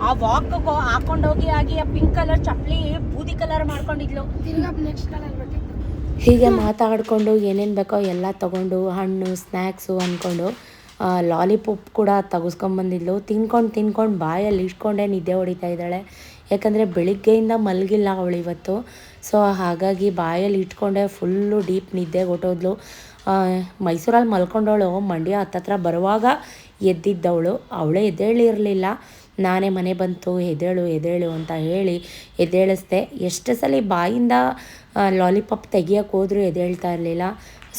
Speaker 1: ಆ ವಾಕ್ ಹಾಕೊಂಡೋಗಿ ಆಗಿ ಆ ಪಿಂಕ್ ಕಲರ್ ಚಪ್ಪಲಿ ಬೂದಿ ಕಲರ್ ಮಾಡ್ಕೊಂಡಿದ್ಲು.
Speaker 3: ನೆಕ್ಸ್ಟ್ ಕಲರ್
Speaker 1: ಹೀಗೆ ಮಾತಾಡಿಕೊಂಡು ಏನೇನು ಬೇಕೋ ಎಲ್ಲ ತಗೊಂಡು ಹಣ್ಣು ಸ್ನ್ಯಾಕ್ಸು ಅಂದ್ಕೊಂಡು ಲಾಲಿಪಾಪ್ ಕೂಡ ತೆಗೆಸ್ಕೊಂಬಂದಿದ್ಲು. ತಿನ್ಕೊಂಡು ತಿನ್ಕೊಂಡು ಬಾಯಲ್ಲಿ ಇಟ್ಕೊಂಡೇ ನಿದ್ದೆ ಹೊಡಿತಾ ಇದ್ದಾಳೆ. ಯಾಕಂದರೆ ಬೆಳಿಗ್ಗೆಯಿಂದ ಮಲಗಿಲ್ಲ ಅವಳು ಇವತ್ತು. ಸೊ ಹಾಗಾಗಿ ಬಾಯಲ್ಲಿ ಇಟ್ಕೊಂಡೆ ಫುಲ್ಲು ಡೀಪ್ ನಿದ್ದೆ ಹೊಟ್ಟೋದ್ಲು ಮೈಸೂರಲ್ಲಿ ಮಲ್ಕೊಂಡವಳು, ಮಂಡ್ಯ ಹತ್ತತ್ರ ಬರುವಾಗ ಎದ್ದಿದ್ದವಳು. ಅವಳೇ ಎದ್ದೇಳಿರಲಿಲ್ಲ. ನಾನೇ ಮನೆ ಬಂತು ಎದೇಳು ಎದ್ದೇಳು ಅಂತ ಹೇಳಿ ಎದ್ದೇಳಿಸ್ದೆ. ಎಷ್ಟು ಸಲ ಬಾಯಿಂದ ಲಾಲಿಪಾಪ್ ತೆಗಿಯೋಕೆ ಹೋದರೂ ಎದ್ದೇಳ್ತಾ ಇರಲಿಲ್ಲ.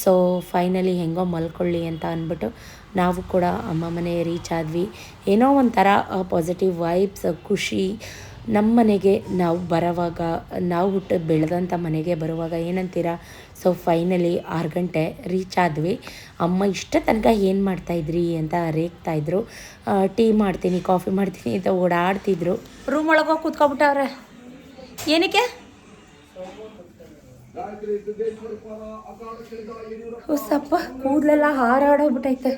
Speaker 1: ಸೊ ಫೈನಲಿ ಹೆಂಗೋ ಮಲ್ಕೊಳ್ಳಿ ಅಂತ ಅಂದ್ಬಿಟ್ಟು ನಾವು ಕೂಡ ಅಮ್ಮ ಮನೆ ರೀಚ್ ಆದ್ವಿ. ಏನೋ ಒಂಥರ ಪಾಸಿಟಿವ್ ವೈಬ್ಸ್ ಖುಷಿ ನಮ್ಮ ಮನೆಗೆ ನಾವು ಬರೋವಾಗ, ನಾವು ಹುಟ್ಟು ಬೆಳೆದಂಥ ಮನೆಗೆ ಬರುವಾಗ ಏನಂತೀರಾ? ಸೊ ಫೈನಲಿ ಆರು ಗಂಟೆ ರೀಚ್ ಆದ್ವಿ. ಅಮ್ಮ ಇಷ್ಟ ತನಕ ಏನು ಮಾಡ್ತಾಯಿದ್ರಿ ಅಂತ ರೇಗ್ತಾಯಿದ್ರು ಟೀ ಮಾಡ್ತೀನಿ, ಕಾಫಿ ಮಾಡ್ತೀನಿ ಅಂತ ಓಡಾಡ್ತಿದ್ರು. ರೂಮ್ ಒಳಗೆ ಹೋಗಿ ಕೂತ್ಕೊಬಿಟ್ಟವ್ರೆ. ಏನಕ್ಕೆ? ಸಪ್ಪ ಕೂದಲೆಲ್ಲ ಹಾರಾಡೋಗ್ಬಿಟ್ಟೈತೆ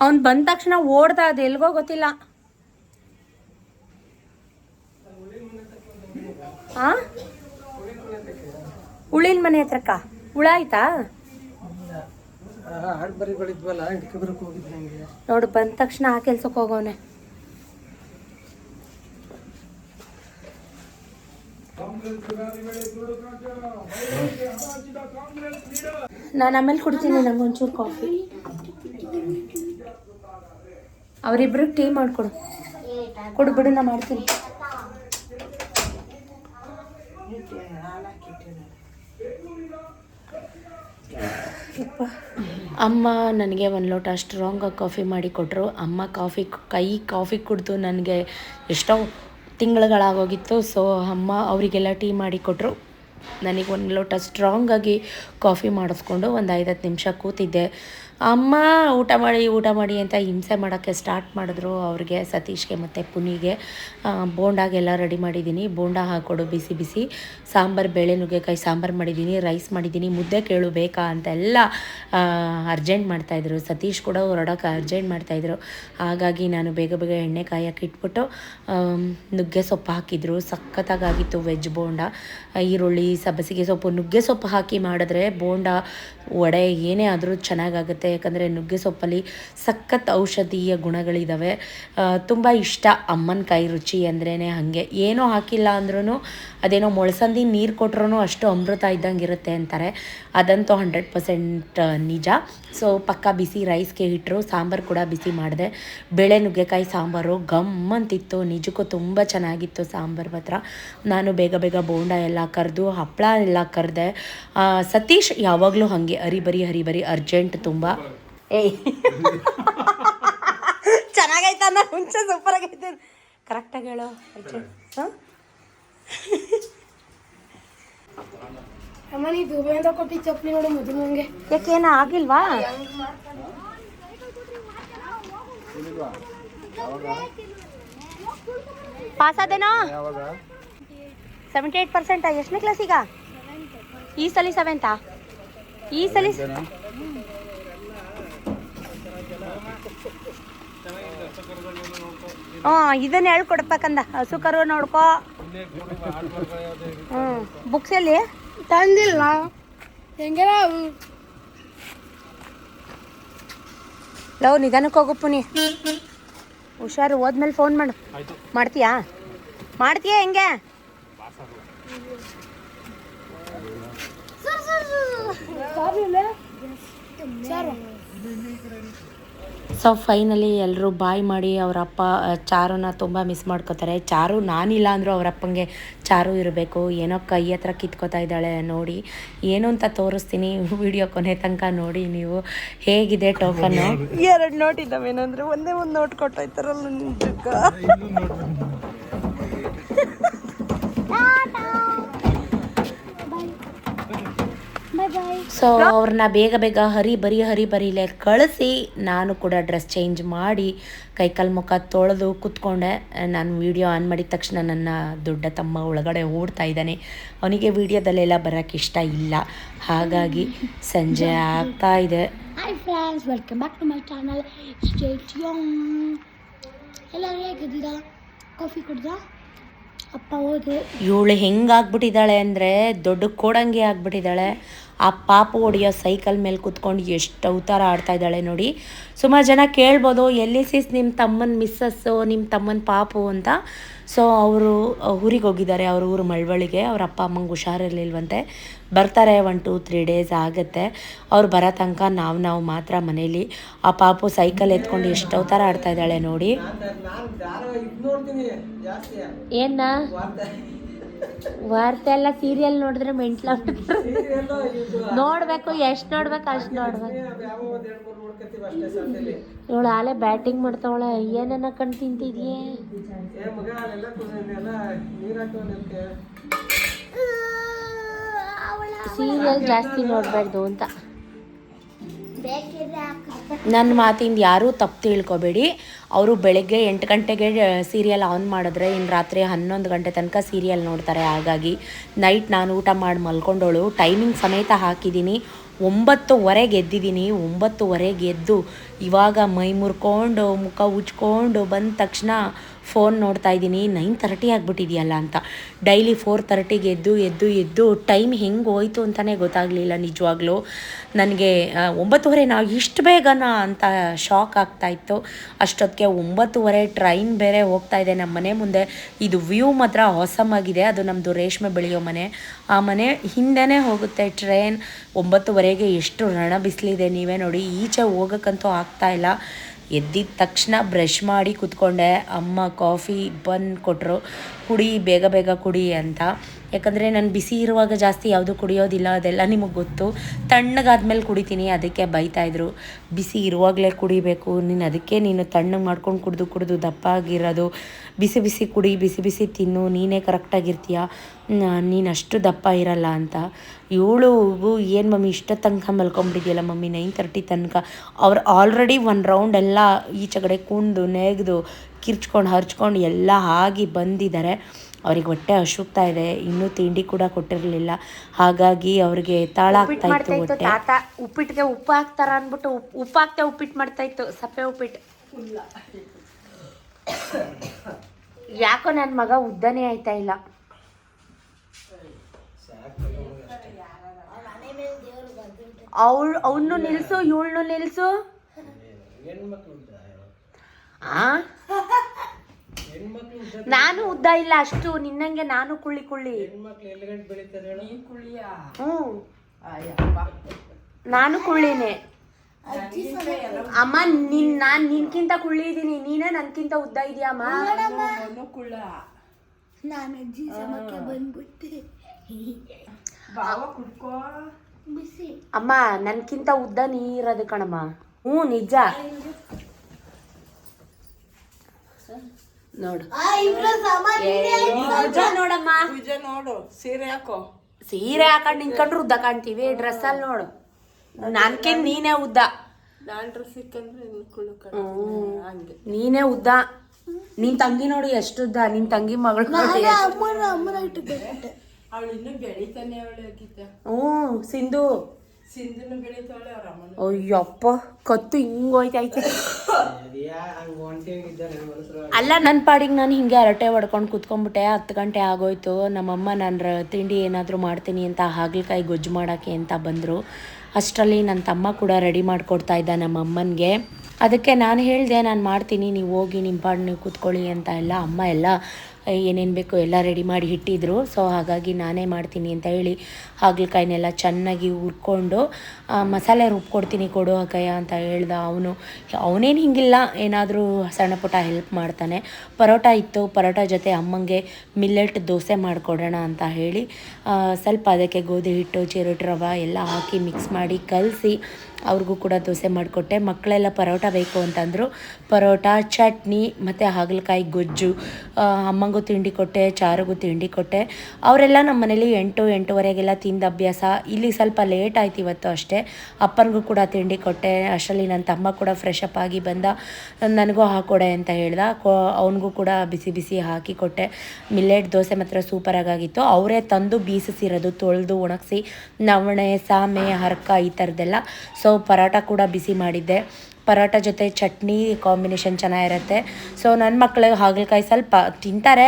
Speaker 1: ಅವ್ನು ಬಂದ ತಕ್ಷಣ ಓಡ್ದ ಅದು ಎಲ್ಗೋ ಗೊತ್ತಿಲ್ಲ. ಆ? ಉಳಿನ ಮನೆ ಹತ್ರಕ್ಕ? ಹುಳ ಆಯ್ತಾ? ನೋಡು ಬಂದ ತಕ್ಷಣ ಆ ಕೆಲ್ಸಕ್ಕೆ ಹೋಗೋನೆ. ನಾನು ಆಮೇಲೆ ಕೊಡ್ತೀನಿ ನಂಗೆ ಒಂಚೂರು ಕಾಫಿ. ಅವರಿಬ್ರಿಗೆ ಟೀ ಮಾಡಿಕೊಡು. ಕೊಡು ಬಿಡು, ನಾ ಮಾಡ್ತೀನಿ. ಅಮ್ಮ ನನಗೆ ಒಂದು ಲೋಟ ಸ್ಟ್ರಾಂಗಾಗಿ ಕಾಫಿ ಮಾಡಿ ಕೊಟ್ಟರು ಅಮ್ಮ ಕಾಫಿ ಕೈ ಕಾಫಿ ಕುಡಿದು ನನಗೆ ಎಷ್ಟೋ ತಿಂಗಳುಗಳಾಗೋಗಿತ್ತು. ಸೊ ಅಮ್ಮ ಅವರಿಗೆಲ್ಲ ಟೀ ಮಾಡಿ ಕೊಟ್ಟರು ನನಗೆ ಒಂದು ಲೋಟ ಸ್ಟ್ರಾಂಗಾಗಿ ಕಾಫಿ ಮಾಡಿಸ್ಕೊಂಡು ಒಂದು ಐದತ್ತು ನಿಮಿಷ ಕೂತಿದ್ದೆ. ಅಮ್ಮ, ಊಟ ಮಾಡಿ ಊಟ ಮಾಡಿ ಅಂತ ಹಿಂಸೆ ಮಾಡೋಕ್ಕೆ ಸ್ಟಾರ್ಟ್ ಮಾಡಿದ್ರು ಅವ್ರಿಗೆ, ಸತೀಶ್ಗೆ ಮತ್ತು ಪುನಿಗೆ. ಬೋಂಡಾಗೆಲ್ಲ ರೆಡಿ ಮಾಡಿದ್ದೀನಿ ಬೋಂಡ ಹಾಕ್ಕೊಡು, ಬಿಸಿ ಬಿಸಿ. ಸಾಂಬಾರು, ಬೇಳೆ, ನುಗ್ಗೆಕಾಯಿ ಸಾಂಬಾರು ಮಾಡಿದ್ದೀನಿ ರೈಸ್ ಮಾಡಿದ್ದೀನಿ ಮುದ್ದೆ ಕೇಳು ಬೇಕಾ ಅಂತೆಲ್ಲ ಅರ್ಜೆಂಟ್ ಮಾಡ್ತಾಯಿದ್ರು ಸತೀಶ್ ಕೂಡ ಹೊರಡೋಕೆ ಅರ್ಜೆಂಟ್ ಮಾಡ್ತಾಯಿದ್ರು ಹಾಗಾಗಿ ನಾನು ಬೇಗ ಬೇಗ ಎಣ್ಣೆ ಕಾಯಕ್ಕೆ ಇಟ್ಬಿಟ್ಟು ನುಗ್ಗೆ ಸೊಪ್ಪು ಹಾಕಿದ್ರು. ಸಖತ್ತಾಗಿತ್ತು ವೆಜ್ ಬೋಂಡ. ಈರುಳ್ಳಿ, ಸಬ್ಬಸಿಗೆ ಸೊಪ್ಪು, ನುಗ್ಗೆ ಸೊಪ್ಪು ಹಾಕಿ ಮಾಡಿದ್ರೆ ಬೋಂಡ ವಡೆ ಏನೇ ಆದರೂ ಚೆನ್ನಾಗಾಗುತ್ತೆ. ಯಾಕಂದರೆ ನುಗ್ಗೆ ಸೊಪ್ಪಲ್ಲಿ ಸಖತ್ ಔಷಧೀಯ ಗುಣಗಳಿದ್ದಾವೆ ತುಂಬ ಇಷ್ಟ ಅಮ್ಮನ ಕೈ ರುಚಿ ಅಂದ್ರೇ ಹಾಗೆ. ಏನೂ ಹಾಕಿಲ್ಲ ಅಂದ್ರೂ ಅದೇನೋ ಮೊಳಸಂದಿ ನೀರು ಕೊಟ್ರೂ ಅಷ್ಟು ಅಮೃತ ಇದ್ದಂಗೆ ಇರುತ್ತೆ ಅಂತಾರೆ. ಅದಂತೂ ಹಂಡ್ರೆಡ್ ಪರ್ಸೆಂಟ್ ನಿಜ. ಸೊ ಪಕ್ಕ ಬಿಸಿ ರೈಸ್ಗೆ ಇಟ್ಟರು ಸಾಂಬಾರು ಕೂಡ ಬಿಸಿ ಮಾಡಿದೆ. ಬೆಳೆ, ನುಗ್ಗೆಕಾಯಿ, ಸಾಂಬಾರು ಗಮ್ಮಂತಿತ್ತು ನಿಜಕ್ಕೂ ತುಂಬ ಚೆನ್ನಾಗಿತ್ತು ಸಾಂಬಾರು ಮಾತ್ರ. ನಾನು ಬೇಗ ಬೇಗ ಬೋಂಡ ಎಲ್ಲ ಕರೆದು ಹಪ್ಪಳ ಎಲ್ಲ ಕರೆದೆ. ಸತೀಶ್ ಯಾವಾಗಲೂ ಹಾಗೆ, ಹರಿಬರಿ ಹರಿಬರಿ ಅರ್ಜೆಂಟ್ ತುಂಬ. ಏಯ್. ಚೆನ್ನಾಗೈತ ಅನ್ನೋ ಮುಂಚೆ ಸೂಪರ್ ಆಗೈತೆ. ಕರೆಕ್ಟಾಗಿ ಹೇಳು ಹಾಂ?
Speaker 3: ಅಮ್ಮ ನೀ ದುಬೈಯಿಂದ ಕೊಟ್ಟಿ ಚಪ್ಪಲಿ ನೋಡು ಮದುಮಂಗೆ
Speaker 1: ಯಾಕೇನು ಆಗಿಲ್ವಾ? ಪಾಸ್ ಆದೇನೋ? ಸೆವೆಂಟಿ ಏಟ್ ಪರ್ಸೆಂಟ್ ಎಷ್ಟನೇ ಕ್ಲಾಸ್ ಈಗ? ಈ ಸಲ ಸೆವೆಂತಾ ಈ ಸಲ ಹಾಂ ಇದನ್ನ ಹೇಳ್ಕೊಡ್ಬೇಕಂದ ಹಸು ಕರು ನೋಡ್ಕೋ. ಹ್ಞೂ ಬುಕ್ಸ್ ಎಲ್ಲಿ
Speaker 3: ತಂದಿಲ್ಲ. ಹೆಂಗ
Speaker 1: ಲವ್ ನಿಧಾನಕ್ಕೆ ಹೋಗು ಪುನಿ. ಹುಷಾರು ಹೋದ್ಮೇಲೆ ಫೋನ್ ಮಾಡು. ಮಾಡ್ತೀಯಾ? ಮಾಡ್ತೀಯಾ ಹೆಂಗೆ?
Speaker 3: ಸರ್.
Speaker 1: ಸೊ ಫೈನಲಿ ಎಲ್ಲರೂ ಬಾಯ್ ಮಾಡಿ ಅವರಪ್ಪ ಅಪ್ಪ ಚಾರುನ ತುಂಬ ಮಿಸ್ ಮಾಡ್ಕೋತಾರೆ. ಚಾರು ನಾನಿಲ್ಲ ಅಂದರೂ ಅವ್ರ ಅಪ್ಪಂಗೆ ಚಾರು ಇರಬೇಕು. ಏನೋ ಕೈ ಹತ್ರ ಕಿತ್ಕೋತಾ ಇದ್ದಾಳೆ ನೋಡಿ. ಏನು ಅಂತ ತೋರಿಸ್ತೀನಿ ವಿಡಿಯೋ ಕೊನೆ ತನಕ ನೋಡಿ ನೀವು. ಹೇಗಿದೆ ಟೋಕನ್ನು? ಎರಡು ನೋಟ್ ಇದ್ದಾವೇನಂದ್ರೆ ಒಂದೇ ಒಂದು ನೋಟ್ ಕೊಟ್ಟೋಯ್ತಾರಲ್ಲ ಸೊ ಅವ್ರನ್ನ ಬೇಗ ಬೇಗ ಹರಿ ಬರಿ ಹರಿ ಬರಿಲೇ ಕಳಿಸಿ ನಾನು ಕೂಡ ಡ್ರೆಸ್ ಚೇಂಜ್ ಮಾಡಿ ಕೈಕಾಲು ಮುಖ ತೊಳೆದು ಕೂತ್ಕೊಂಡೆ. ನಾನು ವಿಡಿಯೋ ಆನ್ ಮಾಡಿದ ತಕ್ಷಣ ನನ್ನ ದೊಡ್ಡ ತಮ್ಮ ಒಳಗಡೆ ಓಡ್ತಾ ಇದ್ದಾನೆ. ಅವನಿಗೆ ವೀಡಿಯೋದಲ್ಲೆಲ್ಲ ಬರೋಕ್ಕೆ ಇಷ್ಟ ಇಲ್ಲ. ಹಾಗಾಗಿ ಸಂಜೆ ಆಗ್ತಾ ಇದೆ.
Speaker 3: Hi friends welcome back to my channel state ಎಲ್ಲರೂ ಹೇಗಿದ್ದೀರಾ? ಕಾಫಿ ಕುಡ್ದಾ? ಅಪ್ಪ ಹೋದೆ.
Speaker 1: ಇವಳು ಹೆಂಗಾಗ್ಬಿಟ್ಟಿದ್ದಾಳೆ ಅಂದರೆ ದೊಡ್ಡ ಕೋಡಂಗಿ ಆಗ್ಬಿಟ್ಟಿದ್ದಾಳೆ. ಆ ಪಾಪು ಹೊಡೆಯೋ ಸೈಕಲ್ ಮೇಲೆ ಕುತ್ಕೊಂಡು ಎಷ್ಟು ಅವತಾರ ಆಡ್ತಾ ಇದ್ದಾಳೆ ನೋಡಿ. ಸುಮಾರು ಜನ ಕೇಳ್ಬೋದು ಎಲ್ಲಿ ಸಿಸ್ ನಿಮ್ಮ ತಮ್ಮನ ಮಿಸ್ಸಸ್ಸು ನಿಮ್ಮ ತಮ್ಮನ ಪಾಪು ಅಂತ. ಸೊ ಅವರು ಊರಿಗೆ ಹೋಗಿದ್ದಾರೆ ಅವ್ರ ಊರು ಮಳವಳಿಗೆ ಅವ್ರ ಅಪ್ಪ ಅಮ್ಮಂಗೆ ಹುಷಾರಿರಲಿಲ್ವಂತೆ. ಬರ್ತಾರೆ ಒನ್ ಟೂ ತ್ರೀ ಡೇಸ್ ಆಗುತ್ತೆ. ಅವ್ರು ಬರೋ ತನಕ ನಾವು ನಾವು ಮಾತ್ರ ಮನೇಲಿ. ಆ ಪಾಪು ಸೈಕಲ್ ಎತ್ಕೊಂಡು ಎಷ್ಟು ಅವತಾರ ಆಡ್ತಾ ಇದ್ದಾಳೆ ನೋಡಿ. ಏನ ವಾರ್ತೆ ಎಲ್ಲ ಸೀರಿಯಲ್ ನೋಡಿದ್ರೆ ಮೆಂಟ್ಲ ನೋಡ್ಬೇಕು, ಎಷ್ಟು ನೋಡ್ಬೇಕು, ಅಷ್ಟು ನೋಡ್ಬೇಕು. ಇವಳು ಆಲೆ ಬ್ಯಾಟಿಂಗ್ ಮಾಡ್ತಾವಳೆ ಏನನ್ನ ಕಣ್ ತಿಂತಿದ್ಯೇ? ಸೀರಿಯಲ್ ಜಾಸ್ತಿ ನೋಡ್ಬಾರ್ದು ಅಂತ. ನನ್ನ ಮಾತಿಂದ ಯಾರೂ ತಪ್ಪು ತಿಳ್ಕೊಬೇಡಿ. ಅವರು ಬೆಳಗ್ಗೆ ಎಂಟು ಗಂಟೆಗೆ ಸೀರಿಯಲ್ ಆನ್ ಮಾಡಿದ್ರೆ ಇನ್ನು ರಾತ್ರಿ ಹನ್ನೊಂದು ಗಂಟೆ ತನಕ ಸೀರಿಯಲ್ ನೋಡ್ತಾರೆ. ಹಾಗಾಗಿ ನೈಟ್ ನಾನು ಊಟ ಮಾಡಿ ಮಲ್ಕೊಂಡೋಳು ಟೈಮಿಂಗ್ ಸಮೇತ ಹಾಕಿದ್ದೀನಿ. ಒಂಬತ್ತುವರೆಗೆ ಎದ್ದಿದ್ದೀನಿ ಒಂಬತ್ತುವರೆಗೆ ಎದ್ದು ಇವಾಗ ಮೈ ಮುರ್ಕೊಂಡು, ಮುಖ ಉಜ್ಕೊಂಡು ಬಂದ ತಕ್ಷಣ ಫೋನ್ ನೋಡ್ತಾ ಇದ್ದೀನಿ, ನೈನ್ ತರ್ಟಿ ಆಗಿಬಿಟ್ಟಿದೆಯಲ್ಲ ಅಂತ. ಡೈಲಿ ಫೋರ್ ತರ್ಟಿಗೆ ಎದ್ದು ಎದ್ದು ಎದ್ದು, ಟೈಮ್ ಹೆಂಗೆ ಹೋಯಿತು ಅಂತಲೇ ಗೊತ್ತಾಗಲಿಲ್ಲ ನಿಜವಾಗ್ಲೂ. ನನಗೆ ಒಂಬತ್ತುವರೆ ನಾವು ಇಷ್ಟು ಬೇಗನಾ ಅಂತ ಶಾಕ್ ಆಗ್ತಾ ಇತ್ತು. ಅಷ್ಟೊತ್ತಿಗೆ ಒಂಬತ್ತುವರೆ ಟ್ರೈನ್ ಬೇರೆ ಹೋಗ್ತಾ ಇದೆ ನಮ್ಮ ಮನೆ ಮುಂದೆ. ಇದು ವ್ಯೂ ಮಾತ್ರ ಆಗಿದೆ. ಅದು ನಮ್ಮದು ರೇಷ್ಮೆ ಬೆಳೆಯೋ ಮನೆ. ಆ ಮನೆ ಹಿಂದೆನೇ ಹೋಗುತ್ತೆ ಟ್ರೈನ್. ಒಂಬತ್ತುವರೆಗೆ ಎಷ್ಟು ರಣ ಬಿಸಿಲಿದೆ ನೀವೇ ನೋಡಿ. ಈಚೆ ಹೋಗೋಕ್ಕಂತೂ ಇಲ್ಲ. ಎದ್ದಿದ ತಕ್ಷಣ ಬ್ರಷ್ ಮಾಡಿ ಕೂತ್ಕೊಂಡೆ. ಅಮ್ಮ ಕಾಫಿ ಬನ್ ಕೊಟ್ಟರು ಕುಡಿ ಬೇಗ ಬೇಗ ಕುಡಿ ಅಂತ. ಯಾಕಂದರೆ ನಾನು ಬಿಸಿ ಇರುವಾಗ ಜಾಸ್ತಿ ಯಾವುದು ಕುಡಿಯೋದಿಲ್ಲ, ಅದೆಲ್ಲ ನಿಮಗೆ ಗೊತ್ತು. ತಣ್ಣಗಾದ್ಮೇಲೆ ಕುಡಿತೀನಿ, ಅದಕ್ಕೆ ಬೈತಾಯಿದ್ರು ಬಿಸಿ ಇರುವಾಗಲೇ ಕುಡಿಬೇಕು, ನೀನು ಅದಕ್ಕೆ ನೀನು ತಣ್ಣಗೆ ಮಾಡ್ಕೊಂಡು ಕುಡಿದು ಕುಡಿದು ದಪ್ಪ ಆಗಿರೋದು. ಬಿಸಿ ಬಿಸಿ ಕುಡಿ ಬಿಸಿ ಬಿಸಿ ತಿನ್ನು, ನೀನೇ ಕರೆಕ್ಟಾಗಿರ್ತೀಯ ನೀನು ಅಷ್ಟು ದಪ್ಪ ಇರಲ್ಲ ಅಂತ. ಇವಳು ಏನು ಮಮ್ಮಿ ಇಷ್ಟ ತನಕ ಮಲ್ಕೊಂಬಿಟ್ಟಿದೆಯಲ್ಲ ಮಮ್ಮಿ ನೈನ್ ತರ್ಟಿ ತನಕ. ಅವ್ರು ಆಲ್ರೆಡಿ ಒನ್ ರೌಂಡ್ ಎಲ್ಲ ಈಚೆಗಡೆ ಕುಂಡು ನೆಗೆದು, ಕಿರ್ಚ್ಕೊಂಡು, ಹರ್ಚ್ಕೊಂಡು ಎಲ್ಲ ಆಗಿ ಬಂದಿದ್ದಾರೆ ಅವ್ರಿಗೆ ಹೊಟ್ಟೆ ಹಸುಕ್ತಾ ಇದೆ ಇನ್ನೂ ತಿಂಡಿ ಕೂಡ ಕೊಟ್ಟಿರಲಿಲ್ಲ. ಹಾಗಾಗಿ ಅವ್ರಿಗೆ ತಾಳ ಆಗ್ತಾ ಇತ್ತು ಹೊಟ್ಟೆ. ತಾತ. ಉಪ್ಪಿಟ್ಟಿಗೆ ಉಪ್ಪು ಹಾಕ್ತಾರ ಅಂದ್ಬಿಟ್ಟು ಉಪ್ಪು ಉಪ್ಪು ಹಾಕ್ತೆ ಉಪ್ಪಿಟ್ಟು ಮಾಡ್ತಾ ಇತ್ತು ಸಪ್ಪೆ ಉಪ್ಪಿಟ್ಟು. ಯಾಕೋ ನನ್ನ ಮಗ ಉದ್ದನೇ ಆಯ್ತಾ ಇಲ್ಲ. ಅವಳು ಅವನು ನಿಲ್ಸು ಇವಳನ್ನು ನಿಲ್ಸು. ಆ? ನಾನು ಉದ್ದ ಇಲ್ಲ ಅಷ್ಟು ನಿನ್ನಂಗೆ ನಾನು ಕುಳ್ಳಿ ಕುಳ್ಳಿ. ಹ್ಞೂ. ನಾನು ಕುಳ್ಳಿನೇ. ಅಮ್ಮ ನಿನ್ ನಾನ್ ನಿನ್ಕಿಂತ ಕುಳ್ಳಿ ಇದೀನಿ ನೀನೇ ನನ್ಕಿಂತ ಉದ್ದ ಇದೆಯಮ್ಮ ಅಮ್ಮ?
Speaker 3: ನಾನು ಅಜ್ಜಿ ಸಮಕ್ಕೆ ಬಂದ್ಬಿಟ್ಟೆ. ಬಿಸಿ.
Speaker 1: ಅಮ್ಮ ನನ್ಕಿಂತ ಉದ್ದ ನೀ ಇರೋದು ಕಣಮ್ಮ. ಹ್ಞೂ ನಿಜ. ನೋಡು. ನೋಡಮ್ಮ.
Speaker 4: ನೋಡು ಸೀರೆ ಹಾಕೋ.
Speaker 1: ಸೀರೆ ಹಾಕೊಂಡು ನಿಂತ್ಕೊಂಡ್ರು ಉದ್ದ ಕಾಣ್ತೀವಿ. ಡ್ರೆಸ್ ಅಲ್ಲಿ ನೋಡು. ನನ್ಕಿಂತ ನೀನೇ ಉದ್ದ.
Speaker 4: ನಾನ್ ಡ್ರೆಸ್ ಹಂಗೆ.
Speaker 1: ನೀನೇ ಉದ್ದ. ನಿನ್ ತಂಗಿ ನೋಡು ಎಷ್ಟು ಉದ್ದ. ನಿನ್ ತಂಗಿ ಮಗಳ
Speaker 4: ಅವಳು ಇನ್ನೂ ಬೆಳಿತಾನೆ ಅವಳು
Speaker 1: ಹ್ಞೂ ಸಿಂಧು.
Speaker 4: ಸಿಂಧುನು ಬೆಳಿತಾಳೆ ಅವ್ರ ಅಮ್ಮನು
Speaker 1: ಅಯ್ಯಪ್ಪ ಕತ್ತು ಹಿಂಗ್ ಹೋಯ್ತೈತೆ ಅಲ್ಲ ನನ್ನ ಪಾಡಿಗೆ ನಾನು ಹಿಂಗೆ ಹರಟೆ ಹೊಡ್ಕೊಂಡು ಕುತ್ಕೊಂಡ್ಬಿಟ್ಟೆ ಹತ್ತು ಗಂಟೆ ಆಗೋಯ್ತು. ನಮ್ಮಮ್ಮ ನಾನು ರ ತಿಂಡಿ ಏನಾದರೂ ಮಾಡ್ತೀನಿ ಅಂತ ಹಾಗಲಕಾಯಿ ಗೊಜ್ಜು ಮಾಡೋಕ್ಕೆ ಅಂತ ಬಂದರು. ಅಷ್ಟರಲ್ಲಿ ನನ್ನ ತಮ್ಮ ಕೂಡ ರೆಡಿ ಮಾಡಿಕೊಡ್ತಾ ಇದ್ದ ನಮ್ಮಮ್ಮನಿಗೆ. ಅದಕ್ಕೆ ನಾನು ಹೇಳಿದೆ ನಾನು ಮಾಡ್ತೀನಿ ನೀವು ಹೋಗಿ ನಿಮ್ಮ ಪಾಡಿ ನೀವು ಕೂತ್ಕೊಳ್ಳಿ ಅಂತ ಎಲ್ಲ ಅಮ್ಮ ಎಲ್ಲ ಏನೇನು ಬೇಕು ಎಲ್ಲ ರೆಡಿ ಮಾಡಿ ಇಟ್ಟಿದ್ರು. ಸೊ ಹಾಗಾಗಿ ನಾನೇ ಮಾಡ್ತೀನಿ ಅಂತ ಹೇಳಿ ಹಾಗಲಕಾಯಿನೆಲ್ಲ ಚೆನ್ನಾಗಿ ಹುರ್ಕೊಂಡು ಮಸಾಲೆ ರುಬ್ಕೊಡ್ತೀನಿ ಕೊಡು ಅಕ್ಕಯ್ಯ ಅಂತ ಹೇಳ್ದ ಅವನು. ಅವನೇನು ಹಿಂಗಿಲ್ಲ, ಏನಾದರೂ ಸಣ್ಣ ಪುಟ್ಟ ಹೆಲ್ಪ್ ಮಾಡ್ತಾನೆ. ಪರೋಟ ಇತ್ತು, ಪರೋಟ ಜೊತೆ ಅಮ್ಮಂಗೆ ಮಿಲ್ಲೆಟ್ ದೋಸೆ ಮಾಡಿಕೊಡೋಣ ಅಂತ ಹೇಳಿ ಸ್ವಲ್ಪ ಅದಕ್ಕೆ ಗೋಧಿ ಹಿಟ್ಟು, ಚಿರೋಟಿ ರವೆ ಎಲ್ಲ ಹಾಕಿ ಮಿಕ್ಸ್ ಮಾಡಿ ಕಲಸಿ ಅವ್ರಿಗೂ ಕೂಡ ದೋಸೆ ಮಾಡಿಕೊಟ್ಟೆ. ಮಕ್ಕಳೆಲ್ಲ ಪರೋಟ ಬೇಕು ಅಂತಂದರು. ಪರೋಟ, ಚಟ್ನಿ, ಮತ್ತು ಹಾಗಲಕಾಯಿ ಗೊಜ್ಜು ಅಮ್ಮಂಗೂ ತಿಂಡಿ ಕೊಟ್ಟೆ, ಚಾರಿಗೂ ತಿಂಡಿ ಕೊಟ್ಟೆ. ಅವರೆಲ್ಲ ನಮ್ಮ ಮನೇಲಿ ಎಂಟು, ಎಂಟುವರೆಗೆಲ್ಲ ತಿಂದ ಅಭ್ಯಾಸ. ಇಲ್ಲಿ ಸ್ವಲ್ಪ ಲೇಟ್ ಆಯ್ತು ಇವತ್ತು ಅಷ್ಟೇ. ಅಪ್ಪನಿಗೂ ಕೂಡ ತಿಂಡಿ ಕೊಟ್ಟೆ. ಅಷ್ಟರಲ್ಲಿ ನನ್ನ ತಮ್ಮ ಕೂಡ ಫ್ರೆಶ್ ಅಪ್ ಆಗಿ ಬಂದ. ನನಗೂ ಹಾಕೊಡೆ ಅಂತ ಹೇಳ್ದ. ಕೊ, ಅವನಿಗೂ ಕೂಡ ಬಿಸಿ ಬಿಸಿ ಹಾಕಿ ಕೊಟ್ಟೆ. ಮಿಲ್ಲೆಟ್ ದೋಸೆ ಮಾತ್ರ ಸೂಪರಾಗಿತ್ತು ಅವರೇ ತಂದು ಬೀಸಿಸಿರೋದು, ತೊಳೆದು ಒಣಗಿಸಿ, ನವಣೆ ಸಾಮೆ ಹರ್ಕ ಈ ಥರದ್ದೆಲ್ಲ ಸೊ ಪರೋಟ ಕೂಡ ಬಿಸಿ ಮಾಡಿದ್ದೆ. ಪರೋಟ ಜೊತೆ ಚಟ್ನಿ ಕಾಂಬಿನೇಷನ್ ಚೆನ್ನಾಗಿರುತ್ತೆ. ಸೊ ನನ್ನ ಮಕ್ಕಳು ಹಾಗಲಕಾಯಿ ಸ್ವಲ್ಪ ತಿಂತಾರೆ.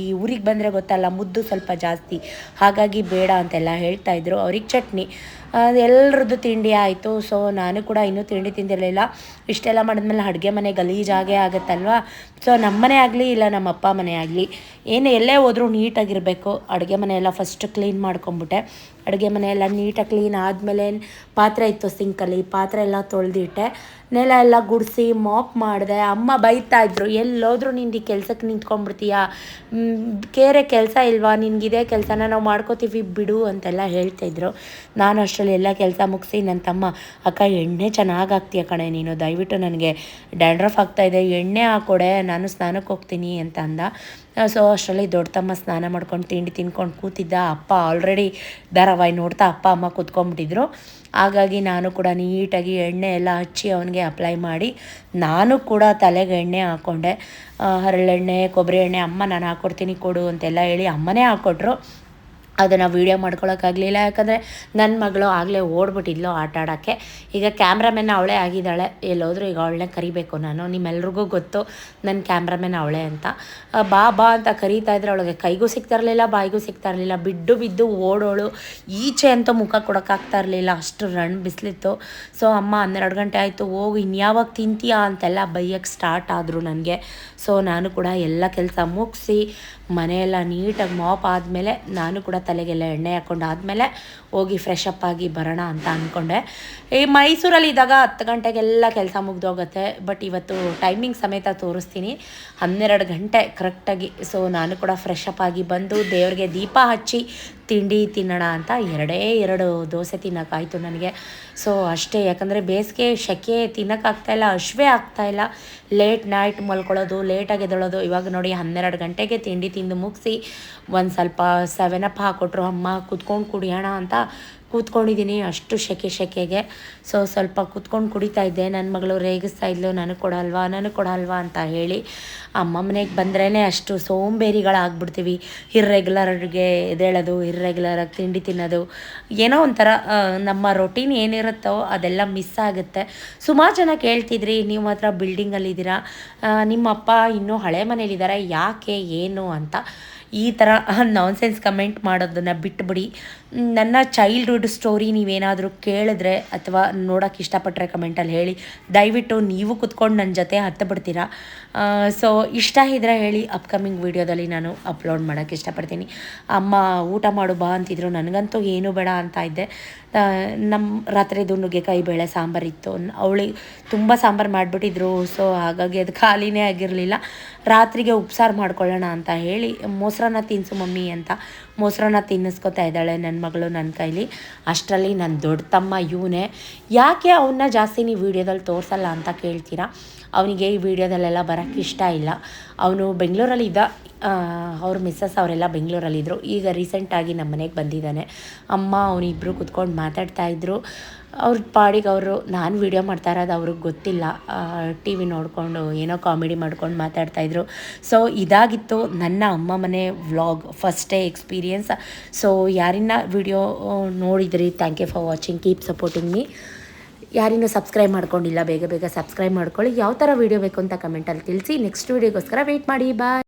Speaker 1: ಈ ಊರಿಗೆ ಬಂದರೆ ಗೊತ್ತಲ್ಲ, ಮುದ್ದು ಸ್ವಲ್ಪ ಜಾಸ್ತಿ. ಹಾಗಾಗಿ ಬೇಡ ಅಂತೆಲ್ಲ ಹೇಳ್ತಾಯಿದ್ರು ಅವ್ರಿಗೆ ಚಟ್ನಿ. ಎಲ್ಲರದ್ದು ತಿಂಡಿ ಆಯಿತು. ಸೊ ನಾನು ಕೂಡ ಇನ್ನೂ ತಿಂಡಿ ತಿಂದಿರಲಿಲ್ಲ. ಇಷ್ಟೆಲ್ಲ ಮಾಡಿದ್ಮೇಲೆ ಅಡುಗೆ ಮನೆ ಗಲೀಜಾಗೇ ಆಗುತ್ತಲ್ವಾ? ಸೊ ನಮ್ಮ ಮನೆ ಆಗಲಿ ಇಲ್ಲ ನಮ್ಮ ಅಪ್ಪ ಮನೆ ಆಗಲಿ, ಏನು ಎಲ್ಲೇ ಹೋದರೂ ನೀಟಾಗಿರಬೇಕು. ಅಡುಗೆ ಮನೆ ಎಲ್ಲ ಫಸ್ಟ್ ಕ್ಲೀನ್ ಮಾಡ್ಕೊಂಬಿಟ್ಟೆ ಅಡುಗೆ ಮನೆ ಎಲ್ಲ ನೀಟಾಗಿ ಕ್ಲೀನ್ ಆದಮೇಲೆ ಪಾತ್ರೆ ಇತ್ತು ಸಿಂಕಲ್ಲಿ ಪಾತ್ರೆ ಎಲ್ಲ ತೊಳೆದಿಟ್ಟೆ. ನೆಲ ಎಲ್ಲ ಗುಡಿಸಿ ಮಾಪ್ ಮಾಡಿದೆ. ಅಮ್ಮ ಬೈತಾ ಇದ್ರು, ಎಲ್ಲೋದ್ರೂ ನಿಂದು ಈ ಕೆಲ್ಸಕ್ಕೆ ನಿಂತ್ಕೊಂಡ್ಬಿಡ್ತೀಯಾ? ಕೇರೆ ಕೆಲಸ ಇಲ್ವಾ? ನಿನಗಿದೆ ಕೆಲಸನ ನಾವು ಮಾಡ್ಕೋತೀವಿ, ಬಿಡು ಅಂತೆಲ್ಲ ಹೇಳ್ತಾಯಿದ್ರು ನಾನು ಅಷ್ಟರಲ್ಲಿ ಎಲ್ಲ ಕೆಲಸ ಮುಗಿಸಿ ನನ್ನ ತಮ್ಮ, ಅಕ್ಕ, ಎಣ್ಣೆ ಚೆನ್ನಾಗಿ ಹಾಕ್ತೀಯ ಕಣೆ ನೀನು, ದಯವಿಟ್ಟು ನನಗೆ ಡ್ಯಾಂಡ್ರಫ್ ಆಗ್ತಾಯಿದೆ ಎಣ್ಣೆ ಹಾಕೊಡೆ, ನಾನು ಸ್ನಾನಕ್ಕೆ ಹೋಗ್ತೀನಿ ಅಂತ ಅಂದ. ಸೊ ಅಷ್ಟರಲ್ಲಿ ದೊಡ್ಡ ತಮ್ಮ ಸ್ನಾನ ಮಾಡ್ಕೊಂಡು ತಿಂಡಿ ತಿನ್ಕೊಂಡು ಕೂತಿದ್ದ ಅಪ್ಪ ಆಲ್ರೆಡಿ ಧಾರಾವಾಹಿ ನೋಡ್ತಾ ಅಪ್ಪ, ಅಮ್ಮ ಕೂತ್ಕೊಂಡ್ಬಿಟ್ಟಿದ್ರು. ಹಾಗಾಗಿ ನಾನು ಕೂಡ ನೀಟಾಗಿ ಎಣ್ಣೆ ಎಲ್ಲ ಹಚ್ಚಿ ಅವನಿಗೆ ಅಪ್ಲೈ ಮಾಡಿ ನಾನು ಕೂಡ ತಲೆಗೆ ಎಣ್ಣೆ ಹಾಕ್ಕೊಂಡೆ ಹರಳೆಣ್ಣೆ ಕೊಬ್ಬರಿ ಎಣ್ಣೆ, ಅಮ್ಮ, ನಾನು ಹಾಕ್ಕೊಡ್ತೀನಿ ಕೊಡು ಅಂತೆಲ್ಲ ಹೇಳಿ ಅಮ್ಮನೇ ಹಾಕ್ಕೊಟ್ರು ಅದನ್ನು ವೀಡಿಯೋ ಮಾಡ್ಕೊಳಕ್ಕಾಗಲಿಲ್ಲ ಯಾಕಂದರೆ ನನ್ನ ಮಗಳು ಆಗಲೇ ಓಡ್ಬಿಟ್ಟಿದ್ಲು ಆಟ ಆಡೋಕ್ಕೆ. ಈಗ ಕ್ಯಾಮ್ರಾಮೆನ್ ಅವಳೇ ಆಗಿದ್ದಾಳೆ. ಎಲ್ಲೋದ್ರೂ ಈಗ ಅವಳನ್ನ ಕರಿಬೇಕು ನಾನು. ನಿಮ್ಮೆಲ್ರಿಗೂ ಗೊತ್ತು ನನ್ನ ಕ್ಯಾಮ್ರಾಮೆನ್ ಅವಳೇ ಅಂತ. ಬಾ ಬಾ ಅಂತ ಕರೀತಾ ಇದ್ರೆ ಅವಳಿಗೆ ಕೈಗೂ ಸಿಗ್ತಾ ಇರಲಿಲ್ಲ, ಬಾಯಿಗೂ ಸಿಗ್ತಾ ಇರಲಿಲ್ಲ. ಬಿಡ್ಡು ಬಿದ್ದು ಓಡೋಳು. ಈಚೆ ಅಂತ ಮುಖ ಕೊಡೋಕ್ಕಾಗ್ತಾ ಇರಲಿಲ್ಲ. ಅಷ್ಟು ರಣ್ ಬಿಸಿಲಿತ್ತು. ಸೊ ಅಮ್ಮ ಹನ್ನೆರಡು ಗಂಟೆ ಆಯಿತು. ಹೋಗಿ, ಇನ್ಯಾವಾಗ ತಿಂತೀಯಾ ಅಂತೆಲ್ಲ ಬೈಯಕ್ಕೆ ಸ್ಟಾರ್ಟ್ ಆದರು ನನಗೆ. ಸೊ ನಾನು ಕೂಡ ಎಲ್ಲ ಕೆಲಸ ಮುಗಿಸಿ, ಮನೆಯೆಲ್ಲ ನೀಟಾಗಿ ಮಾಪ್ ಆದಮೇಲೆ ನಾನು ಕೂಡ ತಲೆಗೆಲ್ಲ ಎಣ್ಣೆ ಹಾಕ್ಕೊಂಡು ಆದಮೇಲೆ ಹೋಗಿ ಫ್ರೆಶ್ ಆಗಿ ಬರೋಣ ಅಂತ ಅಂದ್ಕೊಂಡೆ ಈ ಮೈಸೂರಲ್ಲಿ ಇದ್ದಾಗ ಹತ್ತು ಗಂಟೆಗೆಲ್ಲ ಕೆಲಸ ಮುಗ್ದೋಗುತ್ತೆ ಬಟ್ ಇವತ್ತು ಟೈಮಿಂಗ್ ಸಮೇತ ತೋರಿಸ್ತೀನಿ. ಹನ್ನೆರಡು ಗಂಟೆ ಕರೆಕ್ಟಾಗಿ ಸೊ ನಾನು ಕೂಡ ಫ್ರೆಶ್ ಅಪ್ ಆಗಿ ಬಂದು ದೇವ್ರಿಗೆ ದೀಪ ಹಚ್ಚಿ ತಿಂಡಿ ತಿನ್ನೋಣ ಅಂತ ಎರಡೇ ಎರಡು ದೋಸೆ ತಿನ್ನೋಕ್ಕಾಯಿತು ನನಗೆ. ಸೊ ಅಷ್ಟೇ, ಯಾಕಂದರೆ ಬೇಸಿಗೆ ಸೆಕೆ ತಿನ್ನೋಕ್ಕಾಗ್ತಾಯಿಲ್ಲ ಹಶ್ವೇ ಆಗ್ತಾಯಿಲ್ಲ ಲೇಟ್ ನೈಟ್ ಮಲ್ಕೊಳ್ಳೋದು ಲೇಟಾಗಿ ಎದ್ದೊಳೋದು. ಇವಾಗ ನೋಡಿ ಹನ್ನೆರಡು ಗಂಟೆಗೆ ತಿಂಡಿ ತಿಂದು ಮುಗಿಸಿ ಒಂದು ಸ್ವಲ್ಪ ಸೆವೆನ್ ಅಪ್ ಹಾಕ್ಕೊಟ್ರು ಅಮ್ಮ, ಕುತ್ಕೊಂಡು ಕುಡಿಯೋಣ ಅಂತ ಕೂತ್ಕೊಂಡಿದ್ದೀನಿ, ಅಷ್ಟು ಶೆಕೆ ಶೆಕೆಗೆ. ಸೊ ಸ್ವಲ್ಪ ಕೂತ್ಕೊಂಡು ಕುಡಿತಾ ಇದ್ದೆ. ನನ್ನ ಮಗಳು ರೇಗಿಸ್ತಾ ಇದ್ಲು, ನನಗೆ ಕೊಡಲ್ವಾ? ನನಗೆ ಕೊಡಲ್ವಾ? ಅಂತ ಹೇಳಿ ಅಮ್ಮ ಮನೆಗೆ ಬಂದ್ರೇ ಅಷ್ಟು ಸೋಂಬೇರಿಗಳಾಗ್ಬಿಡ್ತೀವಿ. ಇರ್ರೆಗ್ಯುಲರ್ಗೆ ಎದೇಳೋದು ಇರ್ರೆಗ್ಯುಲರಾಗಿ ತಿಂಡಿ ತಿನ್ನೋದು. ಏನೋ ಒಂಥರ ನಮ್ಮ ರೊಟೀನ್ ಏನಿರುತ್ತೋ ಅದೆಲ್ಲ ಮಿಸ್ ಆಗುತ್ತೆ. ಸುಮಾರು ಜನ ಕೇಳ್ತಿದ್ರಿ, ನೀವು ಮಾತ್ರ ಬಿಲ್ಡಿಂಗಲ್ಲಿದ್ದೀರಾ ನಿಮ್ಮ ಅಪ್ಪ ಇನ್ನೂ ಹಳೆ ಮನೇಲಿದ್ದಾರೆ ಯಾಕೆ, ಏನು? ಅಂತ. ಈ ಥರ ನಾನ್ಸೆನ್ಸ್ ಕಮೆಂಟ್ ಮಾಡೋದನ್ನು ಬಿಟ್ಬಿಡಿ. ನನ್ನ ಚೈಲ್ಡ್ಹುಡ್ ಸ್ಟೋರಿ ನೀವೇನಾದರೂ ಕೇಳಿದ್ರೆ ಅಥವಾ ನೋಡೋಕೆ ಇಷ್ಟಪಟ್ಟರೆ ಕಮೆಂಟಲ್ಲಿ ಹೇಳಿ. ದಯವಿಟ್ಟು ನೀವು ಕುತ್ಕೊಂಡು ನನ್ನ ಜೊತೆ ಹತ್ತು ಬಿಡ್ತೀರಾ ಸೊ ಇಷ್ಟ ಇದ್ರೆ ಹೇಳಿ ಅಪ್ಕಮಿಂಗ್ ವೀಡಿಯೋದಲ್ಲಿ ನಾನು ಅಪ್ಲೋಡ್ ಮಾಡೋಕ್ಕೆ ಇಷ್ಟಪಡ್ತೀನಿ. ಅಮ್ಮ, ಊಟ ಮಾಡು ಬಾ ಅಂತಿದ್ರು. ನನಗಂತೂ ಏನೂ ಬೇಡ ಅಂತ ಇದ್ದೆ. ನಮ್ಮ ರಾತ್ರಿದು ನುಗ್ಗೆಕಾಯಿ ಬೇಳೆ ಸಾಂಬಾರಿತ್ತು ಅವಳಿಗೆ ತುಂಬ ಸಾಂಬಾರು ಮಾಡಿಬಿಟ್ಟಿದ್ರು. ಸೊ ಹಾಗಾಗಿ ಅದು ಖಾಲಿನೇ ಆಗಿರಲಿಲ್ಲ. ರಾತ್ರಿಗೆ ಉಪ್ಸಾರು ಮಾಡ್ಕೊಳ್ಳೋಣ ಅಂತ ಹೇಳಿ, ಮೊಸರನ್ನ ತಿನ್ಸು ಮಮ್ಮಿ ಅಂತ ಮೊಸರನ್ನ ತಿನ್ನಿಸ್ಕೊತಾ ಇದ್ದಾಳೆ ನನ್ನ ಮಗಳು ನನ್ನ ಕೈಲಿ. ಅಷ್ಟರಲ್ಲಿ ನನ್ನ ದೊಡ್ಡ ತಮ್ಮ ಇವನೇ. ಯಾಕೆ ಅವನ್ನ ಜಾಸ್ತಿ ನೀವು ವೀಡಿಯೋದಲ್ಲಿ ತೋರಿಸಲ್ಲ ಅಂತ ಕೇಳ್ತೀರಾ? ಅವನಿಗೆ ಈ ವಿಡಿಯೋದಲ್ಲೆಲ್ಲ ಬರೋಕ್ಕೆ ಇಷ್ಟ ಇಲ್ಲ. ಅವನು ಬೆಂಗಳೂರಲ್ಲಿ ಇದ್ದ ಅವ್ರ ಮಿಸ್ಸಸ್ ಅವರೆಲ್ಲ ಬೆಂಗಳೂರಲ್ಲಿದ್ದರು ಈಗ ರೀಸೆಂಟಾಗಿ ನಮ್ಮ ಮನೆಗೆ ಬಂದಿದ್ದಾನೆ. ಅಮ್ಮ ಅವನಿಬ್ಬರು ಕುತ್ಕೊಂಡು ಮಾತಾಡ್ತಾ ಇದ್ರು. ಅವ್ರ ಪಾಡಿಗೆ ಅವರು, ನಾನು ವೀಡಿಯೋ ಮಾಡ್ತಾ ಇರೋದು ಅವ್ರಿಗೆ ಗೊತ್ತಿಲ್ಲ. ಟಿ ವಿ ನೋಡಿಕೊಂಡು, ಏನೋ ಕಾಮಿಡಿ ಮಾಡ್ಕೊಂಡು ಮಾತಾಡ್ತಾಯಿದ್ರು ಸೊ ಇದಾಗಿತ್ತು ನನ್ನ ಅಮ್ಮ ಮನೆ ವ್ಲಾಗ್ ಫಸ್ಟ್ ಎಕ್ಸ್ಪೀರಿಯನ್ಸ್ ಸೊ ಯಾರಿನ ವಿಡಿಯೋ ನೋಡಿದ್ರಿ thank you for watching keep supporting me ಯಾರಿನ subscribe ಮಾಡ್ಕೊಂಡಿಲ್ಲ, ಬೇಗ ಬೇಗ ಸಬ್ಸ್ಕ್ರೈಬ್ ಮಾಡ್ಕೊಳ್ಳಿ. ಯಾವ ಥರ ವೀಡಿಯೋ ಬೇಕು ಅಂತ ಕಮೆಂಟಲ್ಲಿ ತಿಳಿಸಿ. ನೆಕ್ಸ್ಟ್ ವೀಡಿಯೋಗೋಸ್ಕರ ವೆಯ್ಟ್ ಮಾಡಿ. ಬಾಯ್